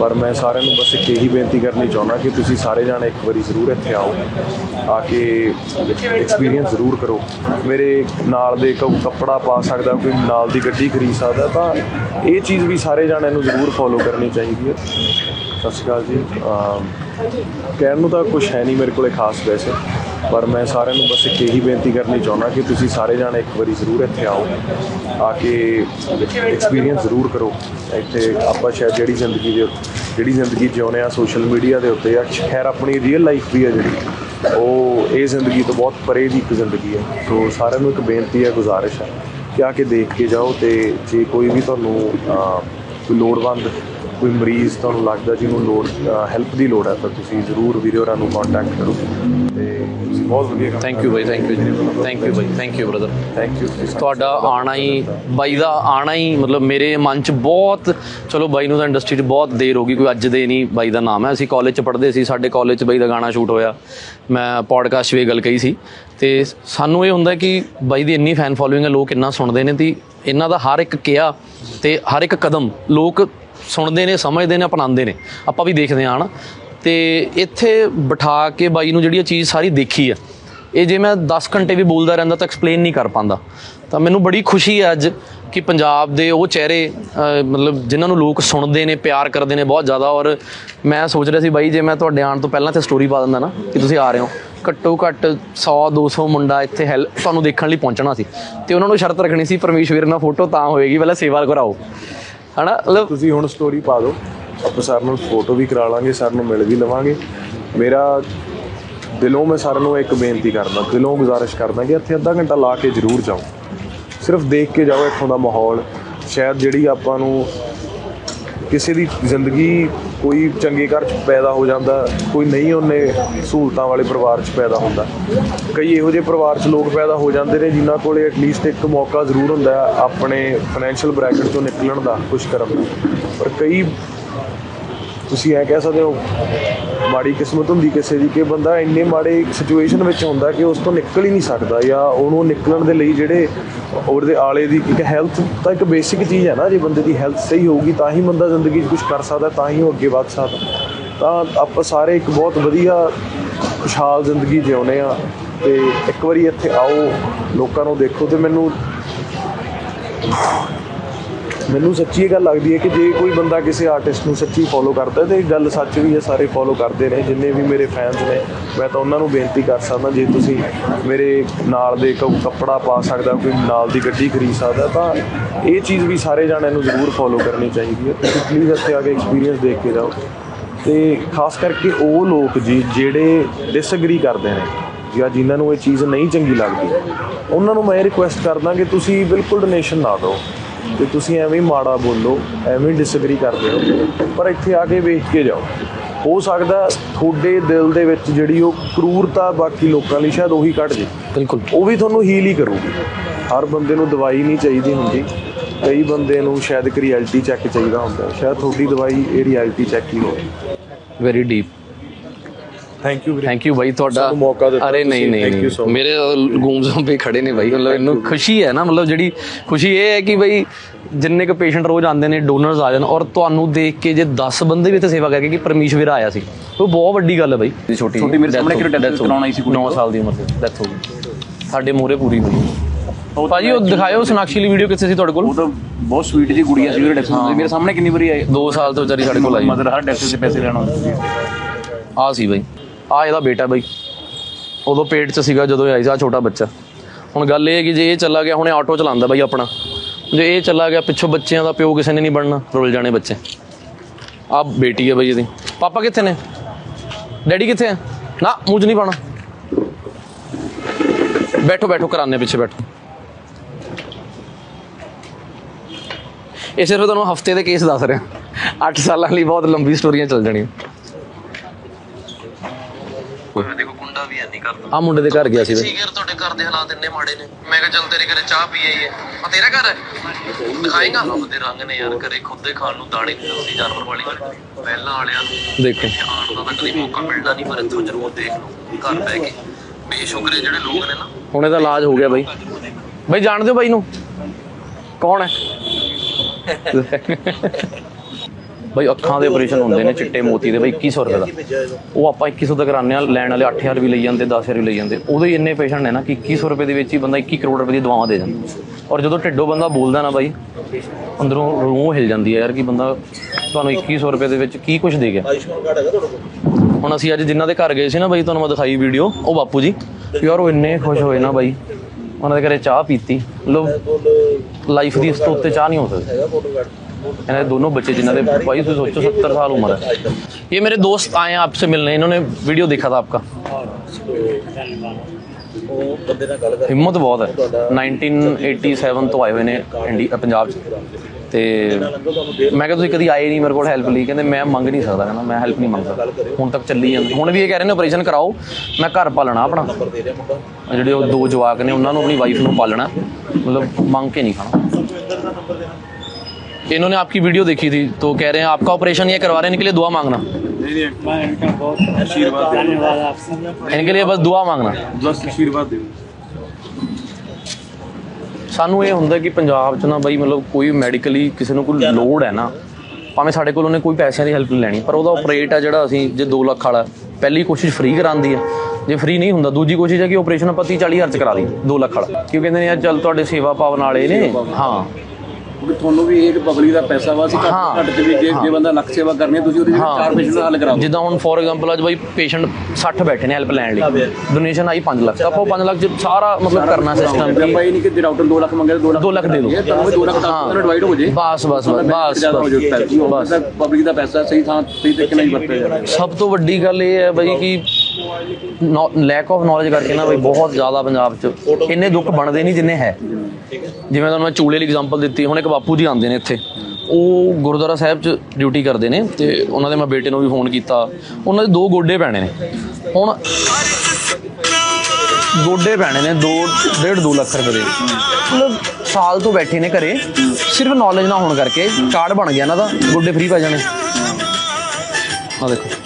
ਪਰ ਮੈਂ ਸਾਰਿਆਂ ਨੂੰ ਬਸ ਇੱਕ ਇਹੀ ਬੇਨਤੀ ਕਰਨੀ ਚਾਹੁੰਦਾ ਕਿ ਤੁਸੀਂ ਸਾਰੇ ਜਾਣੇ ਇੱਕ ਵਾਰੀ ਜ਼ਰੂਰ ਇੱਥੇ ਆਓ, ਆ ਕੇ ਐਕਸਪੀਰੀਅੰਸ ਜ਼ਰੂਰ ਕਰੋ। ਮੇਰੇ ਨਾਲ ਦੇ ਕੋਈ ਕੱਪੜਾ ਪਾ ਸਕਦਾ, ਕੋਈ ਨਾਲ ਦੀ ਗੱਡੀ ਖਰੀਦ ਸਕਦਾ, ਤਾਂ ਇਹ ਚੀਜ਼ ਵੀ ਸਾਰੇ ਜਾਣਿਆਂ ਨੂੰ ਜ਼ਰੂਰ ਫੋਲੋ ਕਰਨੀ ਚਾਹੀਦੀ ਹੈ। ਸਤਿ ਸ਼੍ਰੀ ਅਕਾਲ ਜੀ। ਕਹਿਣ ਨੂੰ ਤਾਂ ਕੁਝ ਹੈ ਨਹੀਂ ਮੇਰੇ ਕੋਲੇ ਖਾਸ ਵੈਸੇ। ਪਰ ਮੈਂ ਸਾਰਿਆਂ ਨੂੰ ਬਸ ਇੱਕ ਇਹੀ ਬੇਨਤੀ ਕਰਨੀ ਚਾਹੁੰਦਾ ਕਿ ਤੁਸੀਂ ਸਾਰੇ ਜਾਣੇ ਇੱਕ ਵਾਰੀ ਜ਼ਰੂਰ ਇੱਥੇ ਆਓ, ਆ ਕੇ ਐਕਸਪੀਰੀਅੰਸ ਜ਼ਰੂਰ ਕਰੋ। ਇੱਥੇ ਆਪਾਂ ਸ਼ਾਇਦ ਜਿਹੜੀ ਜ਼ਿੰਦਗੀ ਦੇ ਜਿਹੜੀ ਜ਼ਿੰਦਗੀ ਜਿਉਂਦੇ ਆ ਸੋਸ਼ਲ ਮੀਡੀਆ ਦੇ ਉੱਤੇ ਆ, ਖੈਰ ਆਪਣੀ ਰੀਅਲ ਲਾਈਫ ਵੀ ਆ ਜਿਹੜੀ, ਉਹ ਇਹ ਜ਼ਿੰਦਗੀ ਤੋਂ ਬਹੁਤ ਪਰੇ ਦੀ ਇੱਕ ਜ਼ਿੰਦਗੀ ਹੈ ਸੋ ਸਾਰਿਆਂ ਨੂੰ ਇੱਕ ਬੇਨਤੀ ਹੈ ਗੁਜ਼ਾਰਿਸ਼ ਹੈ ਕਿ ਆ ਕੇ ਦੇਖ ਕੇ ਜਾਓ ਤੇ ਜੇ ਕੋਈ ਵੀ ਤੁਹਾਨੂੰ ਕੋਈ ਲੋੜਵੰਦ, ਕੋਈ ਮਰੀਜ਼ ਤੁਹਾਨੂੰ ਲੱਗਦਾ ਜਿਹਨੂੰ ਲੋੜ ਹੈਲਪ ਦੀ ਲੋੜ ਹੈ ਤਾਂ ਤੁਸੀਂ ਜ਼ਰੂਰ ਵੀਰੇ ਹੋਰਾਂ ਨੂੰ ਕੰਟੈਕਟ ਕਰੋ ਤੇ ਬਹੁਤ ਵਧੀਆ ਕੰਮ ਥੈਂਕ ਯੂ ਬਾਈ thank you thank you by thank you brother thank you ਤੁਹਾਡਾ ਆਣਾ ਹੀ ਬਾਈ ਦਾ ਆਣਾ ਹੀ ਮਤਲਬ ਮੇਰੇ ਮਨ 'ਚ ਬਹੁਤ ਚਲੋ ਬਾਈ ਨੂੰ ਤਾਂ ਇੰਡਸਟਰੀ 'ਚ ਬਹੁਤ ਦੇਰ ਹੋ ਗਈ ਕੋਈ ਅੱਜ ਦੇ ਨਹੀਂ ਬਾਈ ਦਾ ਨਾਮ ਹੈ। ਅਸੀਂ ਕਾਲਜ 'ਚ ਪੜ੍ਹਦੇ ਸੀ ਸਾਡੇ ਕਾਲਜ 'ਚ ਬਾਈ ਦਾ ਗਾਣਾ ਸ਼ੂਟ ਹੋਇਆ। ਮੈਂ ਪੋਡਕਾਸਟ 'ਚ ਵੀ ਗੱਲ ਕਹੀ ਸੀ। ਤੇ ਸਾਨੂੰ ਇਹ ਹੁੰਦਾ ਕਿ ਬਾਈ ਦੀ ਇੰਨੀ ਫੈਨ ਫੋਲੋਇੰਗ ਹੈ ਲੋਕ ਇੰਨਾ ਸੁਣਦੇ ਨੇ ਤੇ ਇਹਨਾਂ ਦਾ ਹਰ ਇੱਕ ਕਿਹਾ ਤੇ ਹਰ ਇੱਕ ਕਦਮ ਲੋਕ ਸੁਣਦੇ ਨੇ ਸਮਝਦੇ ਨੇ ਅਪਣਾਉਂਦੇ ਨੇ। ਆਪਾਂ ਵੀ ਦੇਖਦੇ ਹਨਾ। ਤੇ ਇੱਥੇ ਬਿਠਾ ਕੇ ਬਾਈ ਨੂੰ ਜਿਹੜੀ ਇਹ ਚੀਜ਼ ਸਾਰੀ ਦੇਖੀ ਆ, ਇਹ ਜੇ ਮੈਂ 10 ਘੰਟੇ ਵੀ ਬੋਲਦਾ ਰਹਿੰਦਾ ਤਾਂ ਐਕਸਪਲੇਨ ਨਹੀਂ ਕਰ ਪਾਉਂਦਾ। ਤਾਂ ਮੈਨੂੰ ਬੜੀ ਖੁਸ਼ੀ ਹੈ ਅੱਜ ਕਿ ਪੰਜਾਬ ਦੇ ਉਹ ਚਿਹਰੇ ਮਤਲਬ ਜਿਨ੍ਹਾਂ ਨੂੰ ਲੋਕ ਸੁਣਦੇ ਨੇ, ਪਿਆਰ ਕਰਦੇ ਨੇ ਬਹੁਤ ਜ਼ਿਆਦਾ ਔਰ ਮੈਂ ਸੋਚ ਰਿਹਾ ਸੀ ਬਾਈ ਜੇ ਮੈਂ ਤੁਹਾਡੇ ਆਉਣ ਤੋਂ ਪਹਿਲਾਂ ਤੇ ਸਟੋਰੀ ਪਾ ਦਿੰਦਾ ਨਾ ਕਿ ਤੁਸੀਂ ਆ ਰਹੇ ਹੋ। ਘੱਟੋ ਘੱਟ 100 200 ਮੁੰਡਾ ਇੱਥੇ ਹੈਲ ਤੁਹਾਨੂੰ ਦੇਖਣ ਲਈ ਪਹੁੰਚਣਾ ਸੀ। ਤੇ ਉਹਨਾਂ ਨੂੰ ਸ਼ਰਤ ਰੱਖਣੀ ਸੀ, ਪਰਮੇਸ਼ਵਰ ਨਾਲ ਫੋਟੋ ਤਾਂ ਹੋਏਗੀ, ਪਹਿਲਾਂ ਸੇਵਾ ਕਰਾਓ ਹਨਾ? ਮਤਲਬ ਤੁਸੀਂ ਹੁਣ ਸਟੋਰੀ ਪਾ ਦਿਓ। ਆਪਾਂ ਸਰ ਨੂੰ ਫੋਟੋ ਵੀ ਕਰਾ ਲਾਂਗੇ, ਸਰ ਨੂੰ ਮਿਲ ਵੀ ਲਵਾਂਗੇ। ਮੇਰਾ ਦਿਲੋਂ ਮੈਂ ਸਰ ਨੂੰ ਇੱਕ ਬੇਨਤੀ ਕਰਦਾ, ਦਿਲੋਂ ਗੁਜ਼ਾਰਿਸ਼ ਕਰਦਾ ਕਿ ਇੱਥੇ ਅੱਧਾ ਘੰਟਾ ਲਾ ਕੇ ਜ਼ਰੂਰ ਜਾਓ। ਸਿਰਫ ਦੇਖ ਕੇ ਜਾਓ ਇੱਥੋਂ ਦਾ ਮਾਹੌਲ। ਸ਼ਾਇਦ ਜਿਹੜੀ ਆਪਾਂ ਨੂੰ ਕਿਸੇ ਦੀ ਜ਼ਿੰਦਗੀ ਕੋਈ ਚੰਗੇ ਘਰ 'ਚ ਪੈਦਾ ਹੋ ਜਾਂਦਾ, ਕੋਈ ਨਹੀਂ ਉਹਨੇ ਸਹੂਲਤਾਂ ਵਾਲੇ ਪਰਿਵਾਰ 'ਚ ਪੈਦਾ ਹੁੰਦਾ। ਕਈ ਇਹੋ ਜਿਹੇ ਪਰਿਵਾਰ 'ਚ ਲੋਕ ਪੈਦਾ ਹੋ ਜਾਂਦੇ ਨੇ ਜਿਨ੍ਹਾਂ ਕੋਲੇ ਐਟਲੀਸਟ ਇੱਕ ਮੌਕਾ ਜ਼ਰੂਰ ਹੁੰਦਾ ਆਪਣੇ ਫਾਈਨੈਂਸ਼ੀਅਲ ਬ੍ਰੈਕਟ ਤੋਂ ਨਿਕਲਣ ਦਾ ਕੁਝ ਕਰਨ ਦਾ। ਪਰ ਕਈ ਤੁਸੀਂ ਐ ਕਹਿ ਸਕਦੇ ਹੋ, ਮਾੜੀ ਕਿਸਮਤ ਹੁੰਦੀ ਕਿਸੇ ਦੀ ਕਿ ਬੰਦਾ ਇੰਨੇ ਮਾੜੇ ਸਿਚੁਏਸ਼ਨ ਵਿੱਚ ਹੁੰਦਾ ਕਿ ਉਸ ਤੋਂ ਨਿਕਲ ਹੀ ਨਹੀਂ ਸਕਦਾ ਜਾਂ ਉਹਨੂੰ ਨਿਕਲਣ ਦੇ ਲਈ ਜਿਹੜੇ ਉਹਦੇ ਆਲੇ ਦੀ ਇੱਕ ਹੈਲਥ ਤਾਂ ਇੱਕ ਬੇਸਿਕ ਚੀਜ਼ ਹੈ ਨਾ, ਜੇ ਬੰਦੇ ਦੀ ਹੈਲਥ ਸਹੀ ਹੋਊਗੀ ਤਾਂ ਹੀ ਬੰਦਾ ਜ਼ਿੰਦਗੀ 'ਚ ਕੁਝ ਕਰ ਸਕਦਾ, ਤਾਂ ਹੀ ਉਹ ਅੱਗੇ ਵੱਧ ਸਕਦਾ। ਤਾਂ ਆਪਾਂ ਸਾਰੇ ਇੱਕ ਬਹੁਤ ਵਧੀਆ ਖੁਸ਼ਹਾਲ ਜ਼ਿੰਦਗੀ ਜਿਉਂਦੇ ਆ ਤੇ ਇੱਕ ਵਾਰੀ ਇੱਥੇ ਆਓ, ਲੋਕਾਂ ਨੂੰ ਦੇਖੋ ਤੇ ਮੈਨੂੰ ਮੈਨੂੰ ਸੱਚੀ ਇਹ ਗੱਲ ਲੱਗਦੀ ਹੈ ਕਿ ਜੇ ਕੋਈ ਬੰਦਾ ਕਿਸੇ ਆਰਟਿਸਟ ਨੂੰ ਸੱਚੀ ਫੋਲੋ ਕਰਦਾ ਤੇ ਇਹ ਗੱਲ ਸੱਚ ਵੀ ਹੈ, ਸਾਰੇ ਫੋਲੋ ਕਰਦੇ ਨੇ, ਜਿੰਨੇ ਵੀ ਮੇਰੇ ਫੈਨਸ ਨੇ, ਮੈਂ ਤਾਂ ਉਹਨਾਂ ਨੂੰ ਬੇਨਤੀ ਕਰ ਸਕਦਾ, ਜੇ ਤੁਸੀਂ ਮੇਰੇ ਨਾਲ ਦੇ ਕੋਈ ਕੱਪੜਾ ਪਾ ਸਕਦਾ, ਕੋਈ ਨਾਲ ਦੀ ਗੱਡੀ ਖਰੀਦ ਸਕਦਾ, ਤਾਂ ਇਹ ਚੀਜ਼ ਵੀ ਸਾਰੇ ਜਾਣਿਆਂ ਨੂੰ ਜ਼ਰੂਰ ਫੋਲੋ ਕਰਨੀ ਚਾਹੀਦੀ ਹੈ। ਤੁਸੀਂ ਪਲੀਜ਼ ਇੱਥੇ ਆ ਕੇ ਐਕਸਪੀਰੀਅੰਸ ਦੇਖ ਕੇ ਜਾਓ। ਤੇ ਖਾਸ ਕਰਕੇ ਉਹ ਲੋਕ ਜੀ, ਜਿਹੜੇ ਡਿਸਐਗਰੀ ਕਰਦੇ ਨੇ, ਜਾਂ ਜਿਨ੍ਹਾਂ ਨੂੰ ਇਹ ਚੀਜ਼ ਨਹੀਂ ਚੰਗੀ ਲੱਗਦੀ, ਉਹਨਾਂ ਨੂੰ ਮੈਂ ਰਿਕੁਐਸਟ ਕਰਦਾ ਕਿ ਤੁਸੀਂ ਬਿਲਕੁਲ ਡੋਨੇਸ਼ਨ ਨਾ ਦਿਓ। ਤੇ ਤੁਸੀਂ ਐਵੇਂ ਮਾੜਾ ਬੋਲੋ ਐਵੇਂ ਡਿਸਐਗਰੀ ਕਰਦੇ ਹੋ ਪਰ ਇੱਥੇ ਆ ਕੇ ਵੇਖ ਕੇ ਜਾਓ। ਹੋ ਸਕਦਾ ਤੁਹਾਡੇ ਦਿਲ ਦੇ ਵਿੱਚ ਜਿਹੜੀ ਉਹ ਕਰੂਰਤਾ ਬਾਕੀ ਲੋਕਾਂ ਲਈ ਸ਼ਾਇਦ ਉਹੀ ਕੱਢ ਜੇ। ਬਿਲਕੁਲ। ਉਹ ਵੀ ਤੁਹਾਨੂੰ ਹੀਲ ਹੀ ਕਰੂਗੀ। ਹਰ ਬੰਦੇ ਨੂੰ ਦਵਾਈ ਨਹੀਂ ਚਾਹੀਦੀ ਹੁੰਦੀ। ਕਈ ਬੰਦੇ ਨੂੰ ਸ਼ਾਇਦ ਇੱਕ ਰਿਐਲਿਟੀ ਚੈੱਕ ਚਾਹੀਦਾ ਹੁੰਦਾ। ਸ਼ਾਇਦ ਤੁਹਾਡੀ ਦਵਾਈ ਇਹ ਰਿਐਲਿਟੀ ਚੈੱਕ ਹੀ ਹੋਵੇ। Very deep thank you thank you ਬਾਈ ਤੁਹਾਡਾ ਸਾਨੂੰ ਮੌਕਾ ਦਿੱਤਾ ਅਰੇ ਨਹੀਂ ਤੁਸੀਂ, ਨਹੀਂ thank you so ਨਹੀਂ। much. ਮੇਰੇ ਗੂੰਜਾਂ ਪੇ ਖੜੇ ਨੇ ਬਾਈ ਮਤਲਬ ਇਹਨੂੰ ਖੁਸ਼ੀ ਹੈ ਨਾ ਮਤਲਬ ਜਿਹੜੀ ਖੁਸ਼ੀ ਇਹ ਹੈ ਕਿ ਬਾਈ ਜਿੰਨੇ ਕ ਪੇਸ਼ੈਂਟ ਰੋਜ਼ ਆਉਂਦੇ ਨੇ ਡੋਨਰਸ ਆ ਜਾਣ ਔਰ ਤੁਹਾਨੂੰ ਦੇਖ ਕੇ ਜੇ 10 ਬੰਦੇ ਵੀ ਇੱਥੇ ਸੇਵਾ ਕਰਕੇ ਕਿ ਪਰਮੇਸ਼ਵਰ ਆਇਆ ਸੀ। ਉਹ ਬਹੁਤ ਵੱਡੀ ਗੱਲ ਹੈ ਬਾਈ। ਛੋਟੀ ਛੋਟੀ ਮੇਰੇ ਸਾਹਮਣੇ ਕਿਹੜੇ death ਕਰਾਉਣ ਆਈ ਸੀ ਕੁੜੀ 9 ਸਾਲ ਦੀ ਉਮਰ ਤੇ ਡੈਥ ਹੋ ਗਈ। ਸਾਡੇ ਮੂਹਰੇ ਪੂਰੀ ਹੋਈ। ਭਾਜੀ ਉਹ ਦਿਖਾਇਓ ਸਨਾਕਸ਼ੀ ਦੀ ਵੀਡੀਓ ਕਿੱਥੇ ਸੀ ਤੁਹਾਡੇ ਕੋਲ? ਉਹ ਤਾਂ ਬਹੁਤ ਸਵੀਟ ਜੀ ਗੁੜੀਆ ਸੀ ਜਿਹੜੇ ਡੈਥ ਮੇਰੇ ਸਾਹਮਣੇ ਕਿੰਨੀ ਵਾਰੀ ਆਏ 2 ਸਾਲ ਤੋਂ ਵਿਚਾਰੀ ਸਾਡੇ ਕੋਲ ਆਈ ਮਦਰ ਹਰ ਡੈਥ ਦੇ ਪੈਸੇ ਲੈਣਾ ਹੁੰਦੇ ਸੀ। ਆ ਸੀ ਬਾਈ। ਆ ਇਹਦਾ ਬੇਟਾ ਬਾਈ। ਉਦੋਂ ਪੇਟ 'ਚ ਸੀਗਾ ਜਦੋਂ ਇਹ ਆਈ ਸੀ ਆ ਛੋਟਾ ਬੱਚਾ। ਹੁਣ ਗੱਲ ਇਹ ਹੈ ਕਿ ਜੇ ਇਹ ਚੱਲਾ ਗਿਆ, ਹੁਣੇ ਆਟੋ ਚਲਾਉਂਦਾ ਬਾਈ ਆਪਣਾ। ਜੇ ਇਹ ਚੱਲਾ ਗਿਆ, ਪਿੱਛੋਂ ਬੱਚਿਆਂ ਦਾ ਪਿਓ ਕਿਸੇ ਨੇ ਨਹੀਂ ਬਣਨਾ, ਰੁਲ ਜਾਣੇ ਬੱਚੇ। ਆ ਬੇਟੀ ਹੈ ਬਾਈ ਇਹਦੀ। ਪਾਪਾ ਕਿੱਥੇ ਨੇ? ਡੈਡੀ ਕਿੱਥੇ ਹੈ ਨਾ, ਮੂੰਹ 'ਚ ਨਹੀਂ ਪਾਣਾ ਬੈਠੋ ਬੈਠੋ ਕਰਾਨੇ ਪਿੱਛੇ ਬੈਠੋ। ਇਹ ਸਿਰਫ ਤੁਹਾਨੂੰ ਹਫ਼ਤੇ ਦੇ ਕੇਸ ਦੱਸ ਰਿਹਾ। 8 ਸਾਲਾਂ ਲਈ ਬਹੁਤ ਲੰਬੀ ਸਟੋਰੀਆਂ ਚੱਲ ਜਾਣੀਆਂ। ਦੇਖੋ ਕੁੰਡਾ ਵੀ ਐਨੀ ਕਰਦਾ ਆ ਮੁੰਡੇ ਦੇ ਘਰ ਗਿਆ ਸੀ ਬਈ। ਸੀਗਰ ਤੁਹਾਡੇ ਘਰ ਦੇ ਹਾਲਾਤ ਇੰਨੇ ਮਾੜੇ ਨੇ? ਮੈਂ ਕਿਹਾ ਚੱਲ ਤੇਰੇ ਘਰੇ ਚਾਹ ਪੀ ਆਈਏ ਆ ਤੇਰਾ ਘਰ ਹੈ? ਦਿਖਾਏਗਾ? ਰੱਬ ਦੇ ਰੰਗ ਨੇ ਯਾਰ ਘਰੇ ਖੁਦ ਦੇ ਖਾਣ ਨੂੰ ਦਾਣੇ ਨਹੀਂ ਹੁੰਦੀ ਜਾਨਵਰ ਵਾਲੀ ਗੱਲ। ਪਹਿਲਾਂ ਵਾਲਿਆਂ ਨੂੰ ਦੇਖੋ। ਇੱਥੇ ਆਉਣ ਦਾ ਤਾਂ ਕਦੀ ਮੌਕਾ ਮਿਲਦਾ ਨਹੀਂ ਪਰ ਇੱਥੋਂ ਜ਼ਰੂਰ ਦੇਖ ਲਓ ਘਰ ਬਹਿ ਕੇ। ਬੇਸ਼ੁਕਰੇ ਜਿਹੜੇ ਲੋਕ ਨੇ ਨਾ। ਹੁਣ ਇਹਦਾ ਇਲਾਜ ਹੋ ਗਿਆ ਬਾਈ। ਬਾਈ ਜਾਣਦੇ ਹੋ ਬਾਈ ਨੂੰ। ਕੌਣ ਹੈ? ਬਈ ਅੱਖਾਂ ਦੇ ਆਪਰੇਸ਼ਨ ਹੁੰਦੇ ਨੇ ਚਿੱਟੇ ਮੋਤੀ ਦੇ ਬਾਈ 2100 ਰੁਪਏ ਦਾ। ਉਹ ਆਪਾਂ 2100 ਦਾ ਕਰਾਉਂਦੇ ਆ ਲੈਣ ਵਾਲੇ 8000 ਵੀ ਲਈ ਜਾਂਦੇ 10000 ਵੀ ਲਈ ਜਾਂਦੇ। ਉਹਦੇ ਇੰਨੇ ਪੇਸ਼ੈਂਟ ਨੇ ਨਾ ਕਿ 2100 ਰੁਪਏ ਦੇ ਵਿੱਚ ਹੀ ਬੰਦਾ 21 ਕਰੋੜ ਰੁਪਏ ਦੀ ਦਵਾਵਾਂ ਦੇ ਜਾਂਦਾ। ਔਰ ਜਦੋਂ ਢਿੱਡੋਂ ਬੰਦਾ ਬੋਲਦਾ ਨਾ ਬਾਈ, ਅੰਦਰੋਂ ਰੂਹ ਹਿਲ ਜਾਂਦੀ ਹੈ ਯਾਰ ਕਿ ਬੰਦਾ ਤੁਹਾਨੂੰ 2100 ਰੁਪਏ ਦੇ ਵਿੱਚ ਕੀ ਕੁਝ ਦੇ ਗਿਆ। ਹੁਣ ਅਸੀਂ ਅੱਜ ਜਿਨ੍ਹਾਂ ਦੇ ਘਰ ਗਏ ਸੀ ਨਾ ਬਾਈ, ਤੁਹਾਨੂੰ ਮੈਂ ਦਿਖਾਈ ਵੀਡੀਓ ਉਹ ਬਾਪੂ ਜੀ। ਯਾਰ ਉਹ ਇੰਨੇ ਖੁਸ਼ ਹੋਏ ਨਾ ਬਾਈ, ਉਹਨਾਂ ਦੇ ਘਰੇ ਚਾਹ ਪੀਤੀ। ਮਤਲਬ ਲਾਈਫ ਦੀ ਇਸ ਤੋਂ ਉੱਤੇ ਚਾਹ ਨਹੀਂ ਹੋ ਸਕਦੀ। ਇਹਨਾਂ ਦੇ दोनों बच्चे जिन्होंने भाई तुम सोचो सत्तर साल उम्र है ये मेरे दोस्त आए हैं आपसे मिलने इन्होंने वीडियो देखा था आपका ਹਿੰਮਤ ਬਹੁਤ ਹੈ 1987 ਤੋਂ ਆਏ ਹੋਏ ਨੇ ਇੰਡੀਆ ਪੰਜਾਬ 'ਚ ਤੇ ਮੈਂ ਕਿਹਾ ਤੁਸੀਂ ਕਦੀ ਆਏ ਨਹੀਂ ਮੇਰੇ ਕੋਲ ਹੈਲਪ ਲਈ ਕਹਿੰਦੇ ਮੈਂ ਮੰਗ ਨਹੀਂ ਸਕਦਾ ਕਹਿੰਦਾ ਮੈਂ ਹੈਲਪ ਨਹੀਂ ਮੰਗ ਸਕਦਾ ਹੁਣ ਤੱਕ ਚੱਲੀ ਜਾਂਦੀ ਹੁਣ ਵੀ ਇਹ ਕਹਿ ਰਹੇ ਨੇ ਆਪਰੇਸ਼ਨ ਕਰਾਓ ਮੈਂ ਘਰ ਪਾਲਣਾ ਆਪਣਾ ਜਿਹੜੇ ਉਹ ਦੋ ਜਵਾਕ ਨੇ ਉਹਨਾਂ ਨੂੰ ਆਪਣੀ ਵਾਈਫ ਨੂੰ ਪਾਲਣਾ ਮਤਲਬ ਮੰਗ ਕੇ ਨਹੀਂ ਖਾਣਾ इन्होंने आपकी वीडियो देखी थी तो कह रहे हैं आपका ऑपरेशन ये करवा रहे हैं इनके लिए दुआ मांगना मैं इनका बहुत धन्यवाद आपसे इनके लिए बस दुआ मांगना ਬਸ ਆਸ਼ੀਰਵਾਦ ਦਿਓ ਸਾਨੂੰ ਇਹ ਹੁੰਦਾ ਕਿ ਪੰਜਾਬ 'ਚ ਨਾ ਬਈ ਮਤਲਬ ਕੋਈ ਮੈਡੀਕਲੀ ਕਿਸੇ ਨੂੰ ਕੋਈ ਲੋੜ ਹੈ ਨਾ ਭਾਵੇਂ ਸਾਡੇ ਕੋਲ ਉਹਨੇ ਕੋਈ ਪੈਸਿਆਂ ਦੀ ਹੈਲਪ ਨਹੀਂ ਲੈਣੀ ਪਰ ਉਹਦਾ ਆਪਰੇਟ ਆ ਜਿਹੜਾ ਅਸੀਂ ਜੇ 2 ਲੱਖ ਵਾਲਾ ਪਹਿਲੀ ਕੋਸ਼ਿਸ਼ ਫ੍ਰੀ ਕਰਾਉਂਦੀ ਹੈ ਜੇ ਫ੍ਰੀ ਨਹੀਂ ਹੁੰਦਾ ਦੂਜੀ ਕੋਸ਼ਿਸ਼ ਹੈ ਕਿ ਆਪਰੇਸ਼ਨ ਆਪਾਂ 30 40 ਹਜ਼ਾਰ ਚ ਕਰਾ ਦਈਏ 2 ਲੱਖ ਵਾਲਾ ਕਿਉਂ ਕਹਿੰਦੇ ਨੇ ਯਾਰ ਚੱਲ ਤੁਹਾਡੇ ਸੇਵਾ ਭਾਵਨਾ ਵਾਲੇ ਨੇ ਹਾਂ ਕਿਉਂਕਿ ਤੁਹਾਨੂੰ ਵੀ ਇਹ ਪਬਲਿਕ ਦਾ ਪੈਸਾ ਵਾ ਸੀ ਘੱਟ। ਘੱਟ ਤੇ ਵੀ ਜੇ ਜੇ ਬੰਦਾ ਲੱਖ ਸੇਵਾ ਕਰਨੀ ਹੈ ਤੁਸੀਂ ਉਹਦੀ ਜਿਹੜੀ ਚਾਰ ਪੇਸ਼ੈਂਟ ਦਾ ਹੱਲ ਕਰਾਓ। ਜਿੱਦਾਂ ਹੁਣ ਫੋਰ ਐਗਜ਼ਾਮਪਲ ਅੱਜ ਬਾਈ ਪੇਸ਼ੈਂਟ 60 ਬੈਠੇ ਨੇ ਹੈਲਪ ਲੈਣ ਲਈ। ਡੋਨੇਸ਼ਨ ਆਈ 5 ਲੱਖ ਤਾਂ ਆਪਾਂ ਉਹ 5 ਲੱਖ ਚ ਸਾਰਾ ਮਤਲਬ ਕਰਨਾ ਸਿਸਟਮ ਵੀ। ਆਪਾਂ ਇਹ ਨਹੀਂ ਕਿ ਡਾਕਟਰ 2 ਲੱਖ ਮੰਗੇ 2 ਲੱਖ 2 ਲੱਖ ਦੇ ਦਿਓ ਇਹ ਤੁਹਾਨੂੰ 2 ਲੱਖ। ਤੱਕ ਡਿਵਾਈਡ ਹੋ ਜੇ। ਬਸ ਬਸ ਬਸ ਬਸ। ਬਸ। ਪਬਲਿਕ ਦਾ ਪੈਸਾ ਸਹੀ ਥਾਂ ਸਹੀ ਤਰੀਕੇ ਨਾਲ ਵਰਤਿਆ ਜਾਵੇ ਸਭ ਤੋਂ ਵੱਡੀ ਗੱਲ ਇਹ ਹੈ ਬਈ ਕਿ ਲੈਕ ਆਫ ਨੌਲੇਜ ਕਰਕੇ ਨਾ ਬਈ ਬਹੁਤ ਜ਼ਿਆਦਾ ਪੰਜਾਬ 'ਚ ਇੰਨੇ ਦੁੱਖ ਬਣਦੇ ਨਹੀਂ ਜਿੰਨੇ ਹੈ। ਜਿਵੇਂ ਤੁਹਾਨੂੰ ਮੈਂ ਚੂਲੇ ਦੀ ਐਗਜ਼ਾਮਪਲ ਦਿੱਤੀ ਹੁਣ ਇੱਕ ਬਾਪੂ ਜੀ ਆਉਂਦੇ ਨੇ ਇੱਥੇ। ਉਹ ਗੁਰਦੁਆਰਾ ਸਾਹਿਬ 'ਚ ਡਿਊਟੀ ਕਰਦੇ ਨੇ ਤੇ ਉਹਨਾਂ ਦੇ ਮੈਂ ਬੇਟੇ ਨੂੰ ਵੀ ਫੋਨ ਕੀਤਾ। ਉਹਨਾਂ ਦੇ ਦੋ ਗੋਡੇ ਪੈਣੇ ਨੇ। ਹੁਣ ਗੋਡੇ ਪੈਣੇ ਨੇ 2 ਡੇਢ 2 ਲੱਖ ਰੁਪਏ ਦੇ। ਮਤਲਬ ਸਾਲ ਤੋਂ ਬੈਠੇ ਨੇ ਘਰੇ ਸਿਰਫ ਨੌਲੇਜ ਨਾ ਹੋਣ ਕਰਕੇ ਕਾਰਡ ਬਣ ਗਿਆ ਇਹਨਾਂ ਦਾ ਗੋਡੇ ਫ੍ਰੀ ਪੈ ਜਾਣੇ। ਆ ਦੇਖੋ।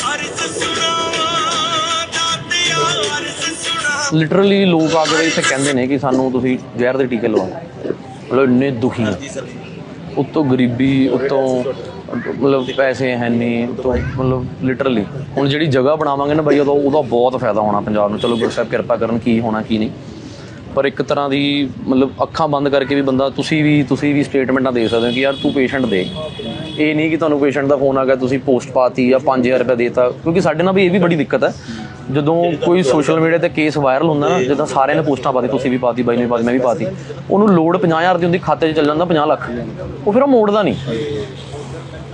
ਲਿਟਰਲੀ ਲੋਕ ਆ ਕੇ ਇੱਥੇ ਕਹਿੰਦੇ ਨੇ ਕਿ ਸਾਨੂੰ ਤੁਸੀਂ ਜ਼ਹਿਰ ਦੇ ਟੀਕੇ ਲਵਾਓ। ਮਤਲਬ ਇੰਨੇ ਦੁਖੀ ਉੱਤੋਂ ਗਰੀਬੀ, ਉੱਤੋਂ ਮਤਲਬ ਪੈਸੇ ਹੈ ਨਹੀਂ ਉੱਤੋਂ ਮਤਲਬ ਲਿਟਰਲੀ ਹੁਣ ਜਿਹੜੀ ਜਗ੍ਹਾ ਬਣਾਵਾਂਗੇ ਨਾ ਬਾਈ, ਉਹਦਾ ਉਹਦਾ ਬਹੁਤ ਫਾਇਦਾ ਹੋਣਾ ਪੰਜਾਬ ਨੂੰ। ਚਲੋ ਗੁਰੂ ਸਾਹਿਬ ਕਿਰਪਾ ਕਰਨ ਕੀ ਹੋਣਾ, ਕੀ ਨਹੀਂ। ਪਰ ਇੱਕ ਤਰ੍ਹਾਂ ਦੀ ਮਤਲਬ ਅੱਖਾਂ ਬੰਦ ਕਰਕੇ ਵੀ ਬੰਦਾ ਤੁਸੀਂ ਵੀ ਤੁਸੀਂ ਵੀ ਸਟੇਟਮੈਂਟਾਂ ਦੇ ਸਕਦੇ ਹੋ ਕਿ ਯਾਰ ਤੂੰ ਪੇਸ਼ੈਂਟ ਦੇ। ਇਹ ਨਹੀਂ ਕਿ ਤੁਹਾਨੂੰ ਪੇਸ਼ੈਂਟ ਦਾ ਫੋਨ ਆ ਗਿਆ, ਤੁਸੀਂ ਪੋਸਟ ਪਾਤੀ ਜਾਂ 5000 ਰੁਪਏ ਦੇਤਾ, ਕਿਉਂਕਿ ਸਾਡੇ ਨਾਲ ਵੀ ਇਹ ਵੀ ਬੜੀ ਦਿੱਕਤ ਹੈ। ਜਦੋਂ ਕੋਈ ਸੋਸ਼ਲ ਮੀਡੀਆ ਤੇ ਕੇਸ ਵਾਇਰਲ ਹੁੰਦਾ ਨਾ, ਜਿੱਦਾਂ ਸਾਰਿਆਂ ਨੇ ਪੋਸਟਾਂ ਪਾਤੀ ਤੁਸੀਂ ਵੀ ਪਾਤੀ, ਬਾਈ ਨੇ ਵੀ ਪਾਤੀ, ਮੈਂ ਵੀ ਪਾਤੀ, ਉਹਨੂੰ ਲੋਡ 50000 ਦੀ ਹੁੰਦੀ ਖਾਤੇ 'ਚ ਚੱਲ ਜਾਂਦਾ 50 ਲੱਖ। ਉਹ ਫਿਰ ਉਹ ਮੋੜਦਾ ਨਹੀਂ।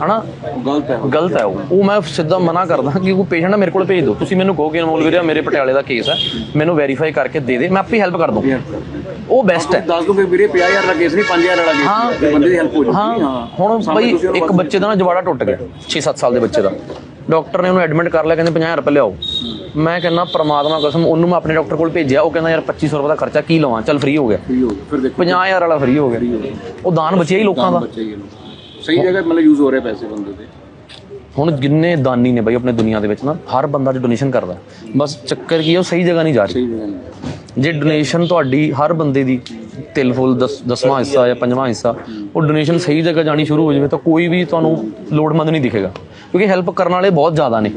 ਹਨਾ? ਗਲਤ ਹੈ। ਗਲਤ ਹੈ ਉਹ। ਉਹ ਮੈਂ ਸਿੱਧਾ ਮਨਾ ਕਰਦਾ ਕਿ ਕੋਈ ਪੇਸ਼ੈਂਟ ਮੇਰੇ ਕੋਲ ਭੇਜ ਦਿਓ। ਤੁਸੀਂ ਮੈਨੂੰ ਕਹੋ ਕਿ ਅਨਮੋਲ ਵੀਰੇ ਮੇਰੇ ਪਟਿਆਲੇ ਦਾ ਕੇਸ ਹੈ। ਮੈਨੂੰ ਵੈਰੀਫਾਈ ਕਰਕੇ ਦੇ ਦੇ। ਮੈਂ ਆਪੇ ਹੈਲਪ ਕਰ ਦੂੰ। ਉਹ ਬੈਸਟ ਹੈ। ਦੱਸ ਦੋ ਫਿਰ ਵੀਰੇ 50000 ਦਾ ਕੇਸ ਨਹੀਂ 5000 ਵਾਲਾ ਕੇਸ ਹਾਂ। ਬੰਦੇ ਦੀ ਹੈਲਪ ਹੋ ਜੂਗੀ ਹਾਂ। ਹੁਣ ਬਈ ਇੱਕ ਬੱਚੇ ਦਾ ਨਾ ਜਵਾੜਾ ਟੁੱਟ ਗਿਆ। 6-7 ਸਾਲ ਦੇ ਬੱਚੇ ਦਾ। ਡਾਕਟਰ ਨੇ ਉਹਨੂੰ ਐਡਮਿਟ ਕਰ ਲਿਆ ਕਹਿੰਦੇ 50000 ਰੁਪਏ ਲਿਆਓ। ਮੈਂ ਕਹਿੰਦਾ ਪ੍ਰਮਾਤਮਾ ਕਸਮ ਉਹਨੂੰ ਮੈਂ ਆਪਣੇ ਡਾਕਟਰ ਕੋਲ ਭੇਜਿਆ। ਉਹ ਕਹਿੰਦਾ ਯਾਰ 2500 ਰੁਪਏ ਦਾ ਖਰਚਾ ਕੀ ਲਵਾਂ? ਚੱਲ ਫ੍ਰੀ ਹੋ ਗਿਆ। Free ਹੋ ਗਿਆ। ਫਿਰ ਦੇਖੋ। 50000 ਵਾਲਾ ਫ੍ਰੀ ਹੋ ਗਿਆ। ਉਹ ਦਾਨ ਬਚਿਆ ਹੀ ਲੋਕਾਂ ਦਾ। ਸਹੀ ਜਗ੍ਹਾ ਮਤਲਬ ਯੂਜ਼ ਹੋ ਰਹੇ ਪੈਸੇ ਬੰਦੇ ਦੇ। ਹੁਣ ਜਿੰਨੇ ਦਾਨੀ ਨੇ ਬਈ ਆਪਣੇ ਦੁਨੀਆ ਦੇ ਵਿੱਚ ਨਾ ਹਰ ਬੰਦਾ ਜੋ ਡੋਨੇਸ਼ਨ ਕਰਦਾ ਬਸ ਚੱਕਰ ਕੀ ਹੈ ਉਹ ਸਹੀ ਜਗ੍ਹਾ ਨਹੀਂ ਜਾ ਰਹੀ। ਜੇ ਡੋਨੇਸ਼ਨ ਤੁਹਾਡੀ ਹਰ ਬੰਦੇ ਦੀ ਤਿਲ ਫੁੱਲ ਦਸ ਦਸਵਾਂ ਹਿੱਸਾ ਜਾਂ ਪੰਜਵਾਂ ਹਿੱਸਾ ਉਹ ਡੋਨੇਸ਼ਨ ਸਹੀ ਜਗ੍ਹਾ ਜਾਣੀ ਸ਼ੁਰੂ ਹੋ ਜਾਵੇ ਤਾਂ ਕੋਈ ਵੀ ਤੁਹਾਨੂੰ ਲੋੜਮੰਦ ਨਹੀਂ ਦਿਖੇਗਾ। ਕਿਉਂਕਿ ਹੈਲਪ ਕਰਨ ਵਾਲੇ ਬਹੁਤ ਜ਼ਿਆਦਾ ਨੇ।